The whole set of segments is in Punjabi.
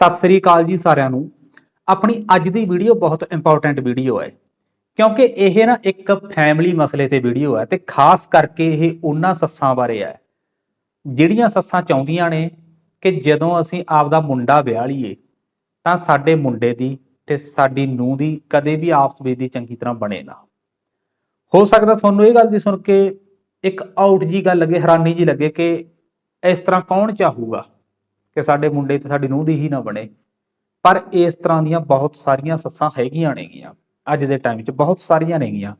ਸਤਿ ਸ੍ਰੀ ਅਕਾਲ ਜੀ ਸਾਰਿਆਂ ਨੂੰ। ਆਪਣੀ ਅੱਜ ਦੀ ਵੀਡੀਓ ਬਹੁਤ ਇੰਪੋਰਟੈਂਟ ਵੀਡੀਓ ਹੈ। ਕਿਉਂਕਿ ਇਹ ਨਾ ਇੱਕ ਫੈਮਿਲੀ ਮਸਲੇ ਤੇ ਵੀਡੀਓ ਹੈ ਤੇ ਖਾਸ ਕਰਕੇ ਇਹ ਉਹਨਾਂ ਸੱਸਾਂ ਬਾਰੇ ਹੈ। ਜਿਹੜੀਆਂ ਸੱਸਾਂ ਚਾਹੁੰਦੀਆਂ ਨੇ ਕਿ ਜਦੋਂ ਅਸੀਂ ਆਪਦਾ ਮੁੰਡਾ ਵਿਆਹ ਲਈਏ, ਤਾਂ ਸਾਡੇ ਮੁੰਡੇ ਦੀ ਤੇ ਸਾਡੀ ਨੂੰਹ ਦੀ ਕਦੇ ਵੀ ਆਪਸ ਵਿੱਚ ਦੀ ਚੰਗੀ ਤਰ੍ਹਾਂ ਬਣੇ ਨਾ। ਹੋ ਸਕਦਾ ਤੁਹਾਨੂੰ ਇਹ ਗੱਲ ਦੀ ਸੁਣ ਕੇ ਇੱਕ ਆਊਟ ਜੀ ਗੱਲ ਲੱਗੇ ਹੈਰਾਨੀ ਜੀ ਲੱਗੇ ਕਿ ਇਸ ਤਰ੍ਹਾਂ ਕੌਣ ਚਾਹੂਗਾ? ਕਿ ਸਾਡੇ ਮੁੰਡੇ ਤੇ ਸਾਡੀ ਨੂੰਹ ਦੀ ਹੀ ਨਾ ਬਣੇ। ਪਰ ਇਸ ਤਰ੍ਹਾਂ ਦੀਆਂ ਬਹੁਤ ਸਾਰੀਆਂ ਸੱਸਾਂ ਹੈਗੀਆਂ ਨੇਗੀਆਂ। ਅੱਜ ਦੇ ਟਾਈਮ 'ਚ ਬਹੁਤ ਸਾਰੀਆਂ ਨੇਗੀਆਂ।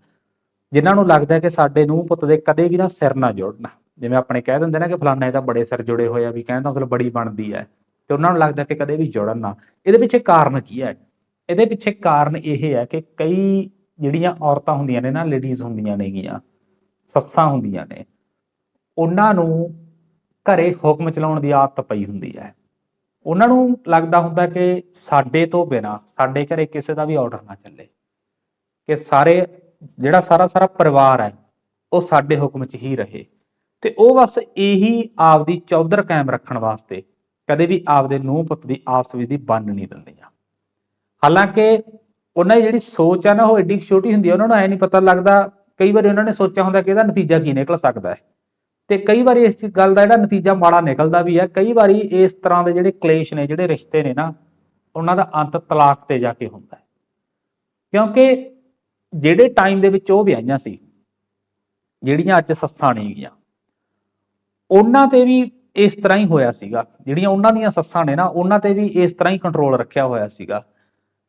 ਜਿਨ੍ਹਾਂ ਨੂੰ ਲੱਗਦਾ ਕਿ ਸਾਡੇ ਨੂੰਹ ਪੁੱਤ ਦੇ ਕਦੇ ਵੀ ਨਾ ਸਿਰ ਨਾ ਜੁੜਨ। ਜਿਵੇਂ ਆਪਣੇ ਕਹਿ ਦਿੰਦੇ ਨੇ ਕਿ ਫਲਾਣਾ ਇਹਦਾ ਬੜੇ ਸਿਰ ਜੁੜੇ ਹੋਏ ਆ, ਵੀ ਕਹਿੰਦਾ ਮਤਲਬ ਬੜੀ ਬਣਦੀ ਹੈ ਤੇ ਉਹਨਾਂ ਨੂੰ ਲੱਗਦਾ ਕਿ ਕਦੇ ਵੀ ਜੁੜਨ ਨਾ। ਇਹਦੇ ਪਿੱਛੇ ਕਾਰਨ ਕੀ ਹੈ? ਇਹਦੇ ਪਿੱਛੇ ਕਾਰਨ ਇਹ ਹੈ ਕਿ ਕਈ ਜਿਹੜੀਆਂ ਔਰਤਾਂ ਹੁੰਦੀਆਂ ਨੇ ਨਾ ਲੇਡੀਜ਼ ਹੁੰਦੀਆਂ ਨੇਗੀਆਂ, ਸੱਸਾਂ ਹੁੰਦੀਆਂ ਨੇ, ਉਹਨਾਂ ਨੂੰ ਘਰੇ ਹੁਕਮ ਚਲਾਉਣ ਦੀ ਆਦਤ ਪਈ ਹੁੰਦੀ ਹੈ। ਉਹਨਾਂ ਨੂੰ ਲੱਗਦਾ ਹੁੰਦਾ ਕਿ ਸਾਡੇ ਤੋਂ ਬਿਨਾ, ਸਾਡੇ ਘਰੇ ਕਿਸੇ ਦਾ ਵੀ ਆਰਡਰ ਨਾ ਚੱਲੇ। ਕਿ ਸਾਰੇ, ਜਿਹੜਾ ਸਾਰਾ ਸਾਰਾ ਪਰਿਵਾਰ ਹੈ, ਉਹ ਸਾਡੇ ਹੁਕਮ 'ਚ ਹੀ ਰਹੇ। ਤੇ ਉਹ ਬਸ ਇਹੀ ਆਪਦੀ ਚੌਧਰ ਕਾਇਮ ਰੱਖਣ ਵਾਸਤੇ ਕਦੇ ਵੀ ਆਪਦੇ ਨੂੰਹ ਪੁੱਤ ਦੀ ਆਪਸ ਵਿੱਚ ਦੀ ਬੰਨ ਨਹੀਂ ਦਿੰਦੀਆਂ। ਹਾਲਾਂਕਿ ਉਹਨਾਂ ਦੀ ਜਿਹੜੀ ਸੋਚ ਆ ਨਾ, ਉਹ ਐਡੀ ਛੋਟੀ ਹੁੰਦੀ ਆ, ਉਹਨਾਂ ਨੂੰ ਐ ਨਹੀਂ ਪਤਾ ਲੱਗਦਾ। ਕਈ ਵਾਰੀ ਉਹਨਾਂ ਨੇ ਸੋਚਿਆ ਹੁੰਦਾ ਕਿ ਇਹਦਾ ਨਤੀਜਾ ਕੀ ਨਿਕਲ ਸਕਦਾ ਹੈ। ਤੇ ਕਈ ਵਾਰੀ ਇਸ ਗੱਲ ਦਾ ਜਿਹੜਾ ਨਤੀਜਾ ਮਾੜਾ ਨਿਕਲਦਾ ਵੀ ਹੈ ਕਈ ਵਾਰੀ ਇਸ ਤਰ੍ਹਾਂ ਦੇ ਜਿਹੜੇ ਕਲੇਸ਼ ਨੇ, ਜਿਹੜੇ ਰਿਸ਼ਤੇ ਨੇ ਨਾ, ਉਹਨਾਂ ਦਾ ਅੰਤ ਤਲਾਕ ਤੇ ਜਾ ਕੇ ਹੁੰਦਾ ਹੈ। ਕਿਉਂਕਿ ਜਿਹੜੇ ਟਾਈਮ ਦੇ ਵਿੱਚ ਉਹ ਵਿਆਹੀਆਂ ਸੀ, ਜਿਹੜੀਆਂ ਅੱਜ ਸੱਸਾਂ ਨੇਗੀਆਂ ਉਹਨਾਂ ਤੇ ਵੀ ਇਸ ਤਰ੍ਹਾਂ ਹੀ ਹੋਇਆ ਸੀਗਾ। ਜਿਹੜੀਆਂ ਉਹਨਾਂ ਦੀਆਂ ਸੱਸਾਂ ਨੇ ਨਾ, ਉਹਨਾਂ ਤੇ ਵੀ ਇਸ ਤਰ੍ਹਾਂ ਹੀ ਕੰਟਰੋਲ ਰੱਖਿਆ ਹੋਇਆ ਸੀਗਾ।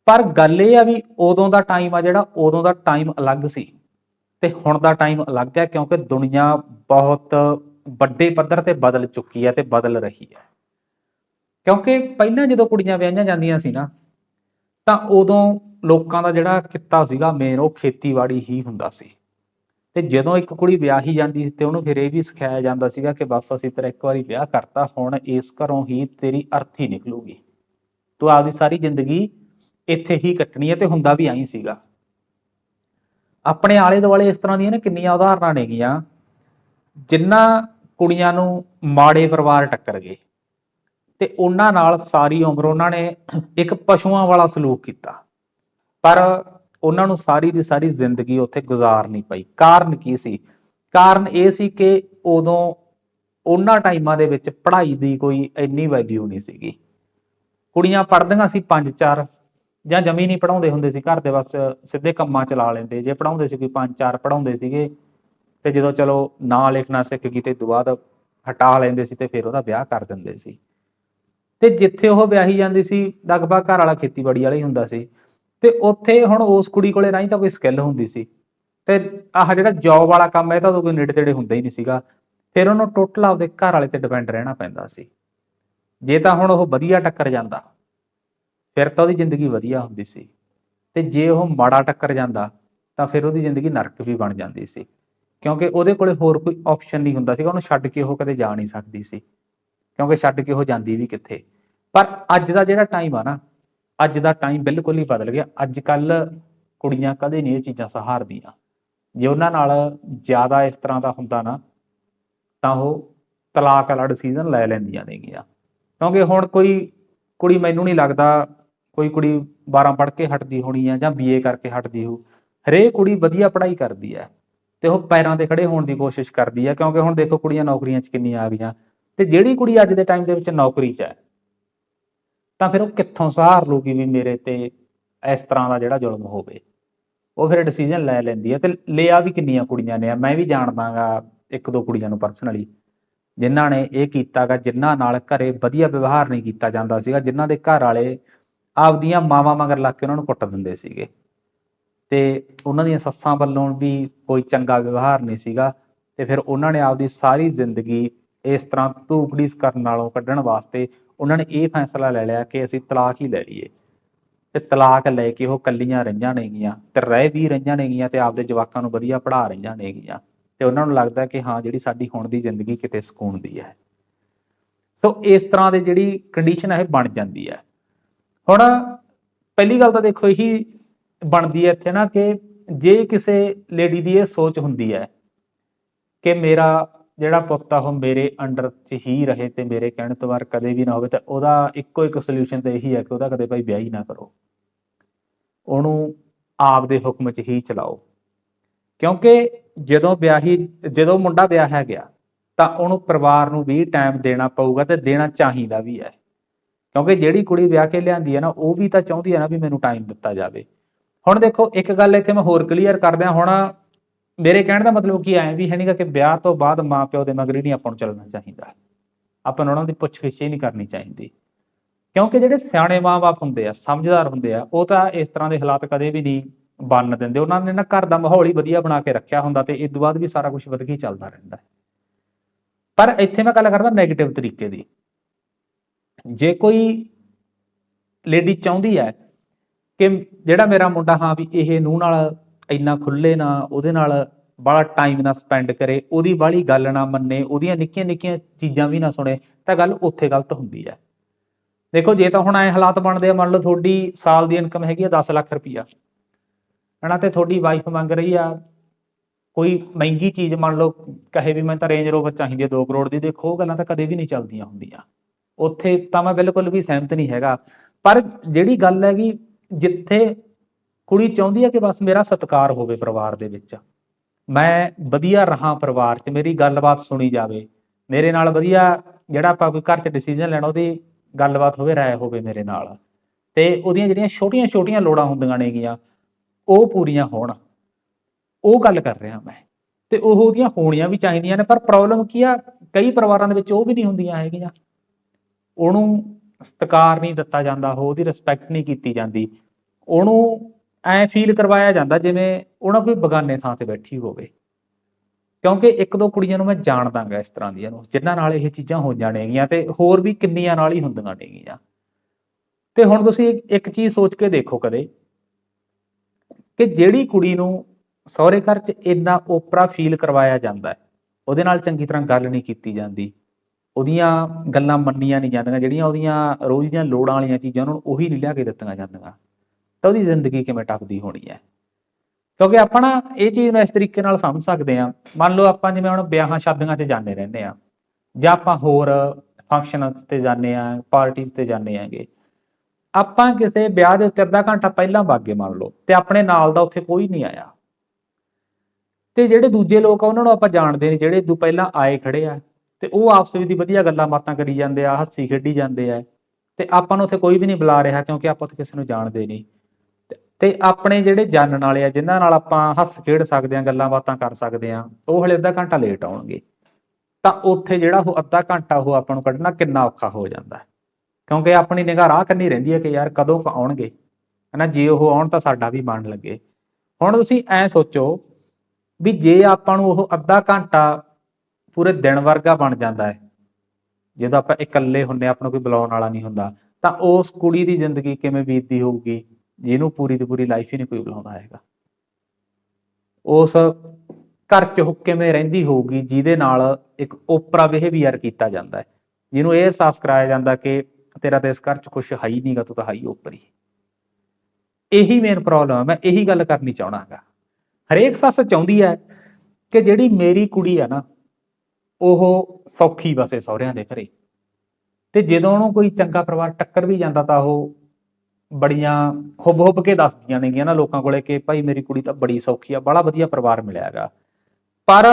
ਪਰ ਗੱਲ ਇਹ ਆ ਵੀ ਉਦੋਂ ਦਾ ਟਾਈਮ ਆ ਜਿਹੜਾ, ਉਦੋਂ ਦਾ ਟਾਈਮ ਅਲੱਗ ਸੀ। ਤੇ ਹੁਣ ਦਾ ਟਾਈਮ ਅਲੱਗ ਹੈ ਕਿਉਂਕਿ ਦੁਨੀਆ ਬਹੁਤ ਵੱਡੇ ਪੱਧਰ ਤੇ ਬਦਲ ਚੁੱਕੀ ਹੈ ਤੇ ਬਦਲ ਰਹੀ ਹੈ। ਕਿਉਂਕਿ ਪਹਿਲਾਂ ਜਦੋਂ ਕੁੜੀਆਂ ਵਿਆਹੀਆਂ ਜਾਂਦੀਆਂ ਸੀ ਨਾ, ਤਾਂ ਉਦੋਂ ਲੋਕਾਂ ਦਾ ਜਿਹੜਾ ਕਿੱਤਾ ਸੀਗਾ ਮੇਨ ਉਹ ਖੇਤੀਬਾੜੀ ਹੀ ਹੁੰਦਾ ਸੀ। ਤੇ ਜਦੋਂ ਇੱਕ ਕੁੜੀ ਵਿਆਹੀ ਜਾਂਦੀ ਸੀ ਤੇ ਉਹਨੂੰ ਫਿਰ ਇਹ ਵੀ ਸਿਖਾਇਆ ਜਾਂਦਾ ਸੀਗਾ ਕਿ ਬਸ ਅਸੀਂ ਤੇਰਾ ਇੱਕ ਵਾਰੀ ਵਿਆਹ ਕਰਤਾ, ਹੁਣ ਇਸ ਘਰੋਂ ਹੀ ਤੇਰੀ ਅਰਥੀ ਨਿਕਲੂਗੀ। ਤੂੰ ਆਪਦੀ ਸਾਰੀ ਜ਼ਿੰਦਗੀ ਇੱਥੇ ਹੀ ਕੱਟਣੀ ਹੈ ਤੇ ਹੁੰਦਾ ਵੀ ਆਈ ਸੀਗਾ। ਆਪਣੇ ਆਲੇ ਦੁਆਲੇ ਇਸ ਤਰ੍ਹਾਂ ਦੀਆਂ ਨੇ ਕਿੰਨੀਆਂ ਉਦਾਹਰਨਾਂ ਨੇਗੀਆਂ। ਜਿਨ੍ਹਾਂ ਕੁੜੀਆਂ ਨੂੰ ਮਾੜੇ ਪਰਿਵਾਰ ਟੱਕਰ ਗਏ ਤੇ ਉਹਨਾਂ ਨਾਲ ਸਾਰੀ ਉਮਰ ਉਹਨਾਂ ਨੇ ਇੱਕ ਪਸ਼ੂਆਂ ਵਾਲਾ ਸਲੂਕ ਕੀਤਾ। ਪਰ ਉਹਨਾਂ ਨੂੰ ਸਾਰੀ ਦੀ ਸਾਰੀ ਜ਼ਿੰਦਗੀ ਉੱਥੇ ਗੁਜ਼ਾਰਨੀ ਪਈ। ਕਾਰਨ ਕੀ ਸੀ? ਕਾਰਨ ਇਹ ਸੀ ਕਿ ਉਦੋਂ ਉਹਨਾਂ ਟਾਈਮਾਂ ਦੇ ਵਿੱਚ ਪੜ੍ਹਾਈ ਦੀ ਕੋਈ ਇੰਨੀ ਵੈਲਿਊ ਨਹੀਂ ਸੀਗੀ। ਕੁੜੀਆਂ ਪੜ੍ਹਦੀਆਂ ਸੀ ਪੰਜ ਚਾਰ ਜਾਂ ਜਮੀ ਨਹੀਂ ਪੜਾਉਂਦੇ ਹੁੰਦੇ ਸੀ, ਘਰ ਦੇ ਬਸ ਸਿੱਧੇ ਕੰਮਾਂ ਚਲਾ ਲੈਂਦੇ। ਜੇ ਪੜਾਉਂਦੇ ਸੀ ਕੋਈ ਪੰਜ ਚਾਰ ਪੜਾਉਂਦੇ ਸੀਗੇ, ਤੇ ਜਦੋਂ ਚਲੋ ਨਾਂ ਲਿਖਣਾ ਸਿੱਖ ਗਈ ਤੇ ਤੋਂ ਹਟਾ ਲੈਂਦੇ ਸੀ ਤੇ ਫਿਰ ਉਹਦਾ ਵਿਆਹ ਕਰ ਦਿੰਦੇ ਸੀ। ਤੇ ਜਿੱਥੇ ਉਹ ਵਿਆਹੀ ਜਾਂਦੀ ਸੀ, ਲਗਭਗ ਘਰ ਵਾਲਾ ਖੇਤੀਬਾੜੀ ਵਾਲਾ ਹੀ ਹੁੰਦਾ ਸੀ। ਤੇ ਉੱਥੇ ਹੁਣ ਉਸ ਕੁੜੀ ਕੋਲੇ ਨਹੀਂ ਤਾਂ ਕੋਈ ਸਕਿੱਲ ਹੁੰਦੀ ਸੀ। ਤੇ ਆਹ ਜਿਹੜਾ ਜੌਬ ਵਾਲਾ ਕੰਮ ਹੈ, ਇਹ ਤਾਂ ਉਹ ਕੋਈ ਨੇੜੇ ਤੇੜੇ ਹੁੰਦਾ ਹੀ ਨਹੀਂ ਸੀਗਾ। ਫਿਰ ਉਹਨੂੰ ਟੋਟਲ ਆਪਦੇ ਘਰ ਵਾਲੇ ਤੇ ਡਿਪੈਂਡ ਰਹਿਣਾ ਪੈਂਦਾ ਸੀ। ਜੇ ਤਾਂ ਹੁਣ ਉਹ ਵਧੀਆ ਟੱਕਰ ਜਾਂਦਾ ਫਿਰ ਤਾਂ ਉਹਦੀ ਜ਼ਿੰਦਗੀ ਵਧੀਆ ਹੁੰਦੀ ਸੀ। ਤੇ ਜੇ ਉਹ ਮਾੜਾ ਟੱਕਰ ਜਾਂਦਾ, ਤਾਂ ਫਿਰ ਉਹਦੀ ਜ਼ਿੰਦਗੀ ਨਰਕ ਵੀ ਬਣ ਜਾਂਦੀ ਸੀ। ਕਿਉਂਕਿ ਉਹਦੇ ਕੋਲੇ ਹੋਰ ਕੋਈ ਆਪਸ਼ਨ ਨਹੀਂ ਹੁੰਦਾ ਸੀਗਾ, ਉਹਨੂੰ ਛੱਡ ਕੇ ਉਹ ਕਦੇ ਜਾ ਨਹੀਂ ਸਕਦੀ ਸੀ। ਕਿਉਂਕਿ ਛੱਡ ਕੇ ਉਹ ਜਾਂਦੀ ਵੀ ਕਿੱਥੇ? ਪਰ ਅੱਜ ਦਾ ਜਿਹੜਾ ਟਾਈਮ ਆ ਨਾ, ਅੱਜ ਦਾ ਟਾਈਮ ਬਿਲਕੁਲ ਹੀ ਬਦਲ ਗਿਆ। ਅੱਜ ਕੱਲ ਕੁੜੀਆਂ ਕਦੇ ਨਹੀਂ ਇਹ ਚੀਜ਼ਾਂ ਸਹਾਰਦੀਆਂ। ਜੇ ਉਹਨਾਂ ਨਾਲ ਜ਼ਿਆਦਾ ਇਸ ਤਰ੍ਹਾਂ ਦਾ ਹੁੰਦਾ ਨਾ, ਤਾਂ ਉਹ ਤਲਾਕ ਵਾਲਾ ਡਿਸੀਜਨ ਲੈ ਲੈਂਦੀਆਂ ਨੇਗੀਆਂ। ਕਿਉਂਕਿ ਹੁਣ ਕੋਈ ਕੁੜੀ ਮੈਨੂੰ ਨਹੀਂ ਲੱਗਦਾ ਕੋਈ ਕੁੜੀ 12 ਪੜ੍ਹ ਕੇ ਹਟਦੀ ਹੋਣੀ ਆ ਜਾਂ ਬੀਏ ਕਰਕੇ ਹਟਦੀ ਹੋ ਹਰੇਕ ਕੁੜੀ ਵਧੀਆ ਪੜ੍ਹਾਈ ਕਰਦੀ ਹੈ ਤੇ ਉਹ ਪੈਰਾਂ ਤੇ ਖੜੇ ਹੋਣ ਦੀ ਕੋਸ਼ਿਸ਼ ਕਰਦੀ ਹੈ ਕਿਉਂਕਿ ਹੁਣ ਦੇਖੋ ਕੁੜੀਆਂ ਨੌਕਰੀਆਂ 'ਚ ਕਿੰਨੀਆਂ ਆ ਗਈਆਂ ਤੇ ਜਿਹੜੀ ਕੁੜੀ ਅੱਜ ਦੇ ਟਾਈਮ ਦੇ ਵਿੱਚ ਨੌਕਰੀ 'ਚ ਹੈ ਤਾਂ ਫਿਰ ਉਹ ਕਿੱਥੋਂ ਸਹਾਰ ਲੂਗੀ ਵੀ ਮੇਰੇ ਤੇ ਇਸ ਤਰ੍ਹਾਂ ਦਾ ਜਿਹੜਾ ਜ਼ੁਲਮ ਹੋਵੇ। ਉਹ ਫਿਰ ਡਿਸੀਜਨ ਲੈ ਲੈਂਦੀ ਹੈ ਤੇ ਲਿਆ ਵੀ ਕਿੰਨੀਆਂ ਕੁੜੀਆਂ ਨੇ ਮੈਂ ਵੀ ਜਾਣਦਾਗਾ ਇੱਕ ਦੋ ਕੁੜੀਆਂ ਨੂੰ ਪਰਸਨਲੀ ਜਿਨ੍ਹਾਂ ਨੇ ਇਹ ਕੀਤਾਗਾ, ਜਿਨ੍ਹਾਂ ਨਾਲ ਘਰੇ ਵਧੀਆ ਵਿਵਹਾਰ ਨਹੀਂ ਕੀਤਾ ਜਾਂਦਾ ਸੀਗਾ, ਜਿਨ੍ਹਾਂ ਦੇ ਘਰ ਵਾਲੇ ਆਪਦੀਆਂ ਮਾਵਾਂ ਮਗਰ ਲੱਗ ਕੇ ਉਹਨਾਂ ਨੂੰ ਕੁੱਟ ਦਿੰਦੇ ਸੀਗੇ। ਤੇ ਉਹਨਾਂ ਦੀਆਂ ਸੱਸਾਂ ਵੱਲੋਂ ਵੀ ਕੋਈ ਚੰਗਾ ਵਿਵਹਾਰ ਨਹੀਂ ਸੀਗਾ ਤੇ ਫਿਰ ਉਹਨਾਂ ਨੇ ਆਪਦੀ ਸਾਰੀ ਜ਼ਿੰਦਗੀ ਇਸ ਤਰ੍ਹਾਂ ਧੂਕੜੀਸ ਕਰਨ ਨਾਲੋਂ ਕੱਢਣ ਵਾਸਤੇ ਉਹਨਾਂ ਨੇ ਇਹ ਫੈਸਲਾ ਲੈ ਲਿਆ ਕਿ ਅਸੀਂ ਤਲਾਕ ਹੀ ਲੈ ਲਈਏ। ਤੇ ਤਲਾਕ ਲੈ ਕੇ ਉਹ ਕੱਲੀਆਂ ਰਹੀਆਂ ਨੇਗੀਆਂ ਤੇ ਰਹਿ ਵੀ ਰਹੀਆਂ ਨੇਗੀਆਂ ਤੇ ਆਪਦੇ ਜਵਾਕਾਂ ਨੂੰ ਵਧੀਆ ਪੜ੍ਹਾ ਰਹੀਆਂ ਨੇਗੀਆਂ ਤੇ ਉਹਨਾਂ ਨੂੰ ਲੱਗਦਾ ਕਿ ਹਾਂ, ਜਿਹੜੀ ਸਾਡੀ ਹੁਣ ਦੀ ਜ਼ਿੰਦਗੀ ਕਿਤੇ ਸਕੂਨ ਦੀ ਹੈ। ਸੋ ਇਸ ਤਰ੍ਹਾਂ ਦੇ ਜਿਹੜੀ ਕੰਡੀਸ਼ਨ ਹੈ, ਇਹ ਬਣ ਜਾਂਦੀ ਹੈ। ਹੁਣ ਪਹਿਲੀ ਗੱਲ ਤਾਂ ਦੇਖੋ ਇਹੀ ਬਣਦੀ ਹੈ ਇੱਥੇ ਨਾ ਕਿ ਜੇ ਕਿਸੇ ਲੇਡੀ ਦੀ ਇਹ ਸੋਚ ਹੁੰਦੀ ਹੈ ਕਿ ਮੇਰਾ ਜਿਹੜਾ ਪੁੱਤ ਆ, ਉਹ ਮੇਰੇ ਅੰਡਰ 'ਚ ਹੀ ਰਹੇ ਤੇ ਮੇਰੇ ਕਹਿਣ ਤੋਂ ਬਾਅਦ ਕਦੇ ਵੀ ਨਾ ਹੋਵੇ, ਤਾਂ ਉਹਦਾ ਇੱਕੋ ਇੱਕ ਸੋਲੂਸ਼ਨ ਤਾਂ ਇਹੀ ਹੈ ਕਿ ਉਹਦਾ ਕਦੇ ਭਾਈ ਵਿਆਹ ਹੀ ਨਾ ਕਰੋ। ਉਹਨੂੰ ਆਪ ਦੇ ਹੁਕਮ 'ਚ ਹੀ ਚਲਾਓ। ਕਿਉਂਕਿ ਜਦੋਂ ਵਿਆਹੀ, ਜਦੋਂ ਮੁੰਡਾ ਵਿਆਹਿਆ ਗਿਆ, ਤਾਂ ਉਹਨੂੰ ਪਰਿਵਾਰ ਨੂੰ ਵੀ ਟਾਈਮ ਦੇਣਾ ਪਊਗਾ ਤੇ ਦੇਣਾ ਚਾਹੀਦਾ ਵੀ ਹੈ। ਕਿਉਂਕਿ ਜਿਹੜੀ ਕੁੜੀ ਵਿਆਹ ਕੇ ਲਿਆਂਦੀ ਹੈ ਨਾ, ਉਹ ਵੀ ਤਾਂ ਚਾਹੁੰਦੀ ਹੈ ਨਾ ਵੀ ਮੈਨੂੰ ਟਾਈਮ ਦਿੱਤਾ ਜਾਵੇ। ਹੁਣ ਦੇਖੋ, ਇੱਕ ਗੱਲ ਇੱਥੇ ਮੈਂ ਹੋਰ ਕਲੀਅਰ ਕਰਦਿਆਂ, ਹੁਣ ਮੇਰੇ ਕਹਿਣ ਦਾ ਮਤਲਬ ਕੀ ਐ ਵੀ ਹੈ ਨਹੀਂਗਾ ਕਿ ਵਿਆਹ ਤੋਂ ਬਾਅਦ ਮਾਪਿਓ ਦੇ ਮਗਰ ਹੀ ਨਹੀਂ ਆਪਾਂ ਨੂੰ ਚੱਲਣਾ ਚਾਹੀਦਾ। ਆਪਾਂ ਨੂੰ ਉਹਨਾਂ ਦੀ ਪੁੱਛਗਿੱਛ ਹੀ ਨਹੀਂ ਕਰਨੀ ਚਾਹੀਦੀ। ਕਿਉਂਕਿ ਜਿਹੜੇ ਸਿਆਣੇ ਮਾਪੇ ਹੁੰਦੇ ਆ, ਸਮਝਦਾਰ ਹੁੰਦੇ ਆ, ਉਹ ਤਾਂ ਇਸ ਤਰ੍ਹਾਂ ਦੇ ਹਾਲਾਤ ਕਦੇ ਵੀ ਨਹੀਂ ਬੰਨ ਦਿੰਦੇ। ਉਹਨਾਂ ਨੇ ਨਾ ਘਰ ਦਾ ਮਾਹੌਲ ਹੀ ਵਧੀਆ ਬਣਾ ਕੇ ਰੱਖਿਆ ਹੁੰਦਾ ਤੇ ਇਸ ਤੋਂ ਬਾਅਦ ਵੀ ਸਾਰਾ ਕੁਝ ਵਧੀਆ ਚੱਲਦਾ ਰਹਿੰਦਾ। ਪਰ ਇੱਥੇ ਮੈਂ ਗੱਲ ਕਰਦਾ 네ਗੇਟਿਵ ਤਰੀਕੇ ਦੀ। ਜੇ ਕੋਈ ਲੇਡੀ ਚਾਹੁੰਦੀ ਹੈ ਕਿ ਜਿਹੜਾ ਮੇਰਾ ਮੁੰਡਾ ਹਾਂ ਵੀ ਇਹ ਨੂੰ ਨਾਲ ਇੰਨਾ ਖੁੱਲੇ ਨਾ, ਉਹਦੇ ਨਾਲ ਬੜਾ ਟਾਈਮ ਨਾ ਸਪੈਂਡ ਕਰੇ, ਉਹਦੀ ਬਾਹਲੀ ਗੱਲ ਨਾ ਮੰਨੇ, ਉਹਦੀਆਂ ਨਿੱਕੀਆਂ ਨਿੱਕੀਆਂ ਚੀਜ਼ਾਂ ਵੀ ਨਾ ਸੁਣੇ, ਤਾਂ ਗੱਲ ਉੱਥੇ ਗਲਤ ਹੁੰਦੀ ਹੈ। ਦੇਖੋ, ਜੇ ਤਾਂ ਹੁਣ ਐ ਹਾਲਾਤ ਬਣਦੇ ਆ, ਮੰਨ ਲਓ ਤੁਹਾਡੀ ਸਾਲ ਦੀ ਇਨਕਮ ਹੈਗੀ ਆ 10 ਲੱਖ ਰੁਪਈਆ। ਹਨਾ, ਤੇ ਤੁਹਾਡੀ ਵਾਈਫ ਮੰਗ ਰਹੀ ਆ ਕੋਈ ਮਹਿੰਗੀ ਚੀਜ਼, ਮੰਨ ਲਓ ਕਹੇ ਵੀ ਮੈਂ ਤਾਂ ਰੇਂਜ ਰੋਵਰ ਚਾਹੀਦੀ ਹੈ 2 ਕਰੋੜ ਦੀ, ਦੇਖੋ ਗੱਲਾਂ ਤਾਂ ਕਦੇ ਵੀ ਨਹੀਂ ਚੱਲਦੀਆਂ ਹੁੰਦੀਆਂ। ਉੱਥੇ ਤਾਂ ਮੈਂ ਬਿਲਕੁਲ ਵੀ ਸਹਿਮਤ ਨਹੀਂ ਹੈਗਾ। ਪਰ ਜਿਹੜੀ ਗੱਲ ਹੈਗੀ, ਜਿੱਥੇ ਕੁੜੀ ਚਾਹੁੰਦੀ ਹੈ ਕਿ ਬਸ ਮੇਰਾ ਸਤਿਕਾਰ ਹੋਵੇ ਪਰਿਵਾਰ ਦੇ ਵਿੱਚ, ਮੈਂ ਵਧੀਆ ਰਹਾ ਪਰਿਵਾਰ 'ਚ, ਮੇਰੀ ਗੱਲਬਾਤ ਸੁਣੀ ਜਾਵੇ, ਮੇਰੇ ਨਾਲ ਵਧੀਆ ਜਿਹੜਾ ਆਪਾਂ ਕੋਈ ਘਰ 'ਚ ਡਿਸੀਜਨ ਲੈਣਾ, ਉਹਦੀ ਗੱਲਬਾਤ ਹੋਵੇ, ਰਾਏ ਹੋਵੇ ਮੇਰੇ ਨਾਲ। ਤੇ ਉਹਦੀਆਂ ਜਿਹੜੀਆਂ ਛੋਟੀਆਂ-ਛੋਟੀਆਂ ਲੋੜਾਂ ਹੁੰਦੀਆਂ ਨੇਗੀਆਂ, ਉਹ ਪੂਰੀਆਂ ਹੋਣ। ਉਹ ਗੱਲ ਕਰ ਰਿਹਾ ਮੈਂ। ਤੇ ਉਹ ਉਹਦੀਆਂ ਹੋਣੀਆਂ ਵੀ ਚਾਹੀਦੀਆਂ ਨੇ, ਪਰ ਪ੍ਰੋਬਲਮ ਕੀ ਆ? ਕਈ ਪਰਿਵਾਰਾਂ ਦੇ ਵਿੱਚ ਉਹ ਵੀ ਨਹੀਂ ਹੁੰਦੀਆਂ ਹੈਗੀਆਂ। ਉਹਨੂੰ ਸਤਿਕਾਰ ਨਹੀਂ ਦਿੱਤਾ ਜਾਂਦਾ, ਉਹ ਉਹਦੀ ਰਿਸਪੈਕਟ ਨਹੀਂ ਕੀਤੀ ਜਾਂਦੀ। ਉਹਨੂੰ ਐ ਫੀਲ ਕਰਵਾਇਆ ਜਾਂਦਾ ਜਿਵੇਂ ਉਹਨਾਂ ਕੋਈ ਬਗਾਨੇ ਥਾਂ ਤੇ ਬੈਠੀ ਹੋਵੇ। ਕਿਉਂਕਿ ਇੱਕ ਦੋ ਕੁੜੀਆਂ ਨੂੰ ਮੈਂ ਜਾਣਦਾਗਾ ਇਸ ਤਰ੍ਹਾਂ ਦੀਆਂ ਨੂੰ, ਜਿਨ੍ਹਾਂ ਨਾਲ ਇਹ ਚੀਜ਼ਾਂ ਹੋ ਜਾਣਗੀਆਂ ਤੇ ਹੋਰ ਵੀ ਕਿੰਨੀਆਂ ਨਾਲ ਹੀ ਹੁੰਦੀਆਂ ਨੇਗੀਆਂ। ਤੇ ਹੁਣ ਤੁਸੀਂ ਇੱਕ- ਇੱਕ ਚੀਜ਼ ਸੋਚ ਕੇ ਦੇਖੋ ਕਦੇ, ਕਿ ਜਿਹੜੀ ਕੁੜੀ ਨੂੰ ਸਹੁਰੇ ਘਰ 'ਚ ਇੰਨਾ ਓਪਰਾ ਫੀਲ ਕਰਵਾਇਆ ਜਾਂਦਾ ਹੈ ਉਹਦੇ ਨਾਲ ਚੰਗੀ ਤਰ੍ਹਾਂ ਗੱਲ ਨਹੀਂ ਕੀਤੀ ਜਾਂਦੀ। ਉਹਦੀਆਂ ਗੱਲਾਂ ਮੰਨੀਆਂ ਨਹੀਂ ਜਾਂਦੀਆਂ, ਜਿਹੜੀਆਂ ਉਹਦੀਆਂ ਰੋਜ਼ ਦੀਆਂ ਲੋੜਾਂ ਵਾਲੀਆਂ ਚੀਜ਼ਾਂ ਉਹਨਾਂ ਨੂੰ ਉਹੀ ਨਹੀਂ ਲਿਆ ਕੇ ਦਿੱਤੀਆਂ ਜਾਂਦੀਆਂ। ਤਾਂ ਉਹਦੀ ਜ਼ਿੰਦਗੀ ਕਿਵੇਂ ਟੱਪਦੀ ਹੋਣੀ ਹੈ? ਕਿਉਂਕਿ ਆਪਾਂ ਨਾ ਇਹ ਚੀਜ਼ ਨੂੰ ਇਸ ਤਰੀਕੇ ਨਾਲ ਸਮਝ ਸਕਦੇ ਹਾਂ। ਮੰਨ ਲਓ ਆਪਾਂ ਜਿਵੇਂ ਹੁਣ ਵਿਆਹਾਂ ਸ਼ਾਦੀਆਂ 'ਚ ਜਾਂਦੇ ਰਹਿੰਦੇ ਆ ਜਾਂ ਆਪਾਂ ਹੋਰ ਫੰਕਸ਼ਨਾਂ ਤੇ ਜਾਂਦੇ ਆ ਪਾਰਟੀਆਂ ਤੇ ਜਾਂਦੇ ਆਂਗੇ ਆਪਾਂ ਕਿਸੇ ਵਿਆਹ ਦੇ ਉੱਤੇ ਅੱਧਾ ਘੰਟਾ ਪਹਿਲਾਂ ਵਾਗੇ ਮੰਨ ਲਓ ਤੇ ਆਪਣੇ ਨਾਲ ਦਾ ਉੱਥੇ ਕੋਈ ਨਹੀਂ ਆਇਆ। ਤੇ ਜਿਹੜੇ ਦੂਜੇ ਲੋਕ ਆ, ਉਹਨਾਂ ਨੂੰ ਆਪਾਂ ਜਾਣਦੇ ਨਹੀਂ। ਜਿਹੜੇ ਇਦੋਂ ਪਹਿਲਾਂ ਆਏ ਖੜੇ ਆ ਤੇ ਉਹ ਆਪਸ ਵਿੱਚ ਦੀ ਵਧੀਆ ਗੱਲਾਂ ਬਾਤਾਂ ਕਰੀ ਜਾਂਦੇ ਆ, ਹੱਸੀ ਖੇਡੀ ਜਾਂਦੇ ਆ। ਤੇ ਆਪਾਂ ਨੂੰ ਉੱਥੇ ਕੋਈ ਵੀ ਨਹੀਂ ਬੁਲਾ ਰਿਹਾ ਕਿਉਂਕਿ ਆਪਾਂ ਉੱਥੇ ਕਿਸੇ ਨੂੰ ਜਾਣਦੇ ਨਹੀਂ। ਤੇ- ਆਪਣੇ ਜਿਹੜੇ ਜਾਣਨ ਵਾਲੇ ਆ, ਜਿਨ੍ਹਾਂ ਨਾਲ ਆਪਾਂ ਹੱਸ ਖੇਡ ਸਕਦੇ ਆ, ਗੱਲਾਂ ਬਾਤਾਂ ਕਰ ਸਕਦੇ ਆ, ਉਹ ਹਲੇ ਅੱਧਾ ਘੰਟਾ ਲੇਟ ਆਉਣਗੇ। ਤਾਂ ਉੱਥੇ ਜਿਹੜਾ ਉਹ ਅੱਧਾ ਘੰਟਾ ਉਹ ਆਪਾਂ ਨੂੰ ਕੱਢਣਾ ਕਿੰਨਾ ਔਖਾ ਹੋ ਜਾਂਦਾ। ਕਿਉਂਕਿ ਆਪਣੀ ਨਿਗਾਹ ਰਾਹ ਕੰਨੀ ਰਹਿੰਦੀ ਹੈ ਕਿ ਯਾਰ ਕਦੋਂ ਕੁ ਆਉਣਗੇ। ਹਨਾ, ਜੇ ਉਹ ਆਉਣ ਤਾਂ ਸਾਡਾ ਵੀ ਮਨ ਲੱਗੇ। ਹੁਣ ਤੁਸੀਂ ਐ ਸੋਚੋ ਵੀ ਜੇ ਆਪਾਂ ਨੂੰ ਉਹ ਅੱਧਾ ਘੰਟਾ ਪੂਰੇ ਦਿਨ ਵਰਗਾ ਬਣ ਜਾਂਦਾ ਹੈ। ਜਦੋਂ ਆਪਾਂ ਇਕੱਲੇ ਹੁੰਨੇ ਆਪਾਂ ਨੂੰ ਕੋਈ ਬੁਲਾਉਣ ਵਾਲਾ ਨਹੀਂ ਹੁੰਦਾ। ਤਾਂ ਉਸ ਕੁੜੀ ਦੀ ਜ਼ਿੰਦਗੀ ਕਿਵੇਂ ਬੀਤਦੀ ਹੋਊਗੀ, ਜਿਹਨੂੰ ਪੂਰੀ ਦੀ ਪੂਰੀ ਲਾਈਫ ਹੀ ਨਹੀਂ ਕੋਈ ਬੁਲਾਉਂਦਾ ਹੈਗਾ। ਉਸ ਘਰ 'ਚ ਉਹ ਕਿਵੇਂ ਰਹਿੰਦੀ ਹੋਊਗੀ, ਜਿਹਦੇ ਨਾਲ ਇੱਕ ਓਪਰਾ ਬਿਹੇਵੀਅਰ ਕੀਤਾ ਜਾਂਦਾ ਹੈ। ਜਿਹਨੂੰ ਇਹ ਅਹਿਸਾਸ ਕਰਾਇਆ ਜਾਂਦਾ ਕਿ ਤੇਰਾ ਤਾਂ ਇਸ ਘਰ 'ਚ ਕੁਝ ਹੈ ਹੀ ਨਹੀਂਗਾ ਤੂੰ ਤਾਂ ਹੈ ਹੀ ਓਪਰੀ ਇਹੀ ਮੇਨ ਪ੍ਰੋਬਲਮ ਹੈ। ਮੈਂ ਇਹੀ ਗੱਲ ਕਰਨੀ ਚਾਹਣਾ ਹੈਗਾ। ਹਰੇਕ ਸੱਸ ਚਾਹੁੰਦੀ ਹੈ ਕਿ ਜਿਹੜੀ ਮੇਰੀ ਕੁੜੀ ਆ ਨਾ ਉਹ ਸੌਖੀ ਵਸੇ ਸਹੁਰਿਆਂ ਦੇ ਘਰੇ। ਤੇ ਜਦੋਂ ਉਹਨੂੰ ਕੋਈ ਚੰਗਾ ਪਰਿਵਾਰ ਟੱਕਰ ਵੀ ਜਾਂਦਾ ਤਾਂ ਉਹ ਬੜੀਆਂ ਹੁੱਬ ਹੁੱਬ ਕੇ ਦੱਸਦੀਆਂ ਨੇਗੀਆਂ ਨਾ ਲੋਕਾਂ ਕੋਲੇ ਕਿ ਭਾਈ ਮੇਰੀ ਕੁੜੀ ਤਾਂ ਬੜੀ ਸੌਖੀ ਆ ਬੜਾ ਵਧੀਆ ਪਰਿਵਾਰ ਮਿਲਿਆ ਹੈਗਾ। ਪਰ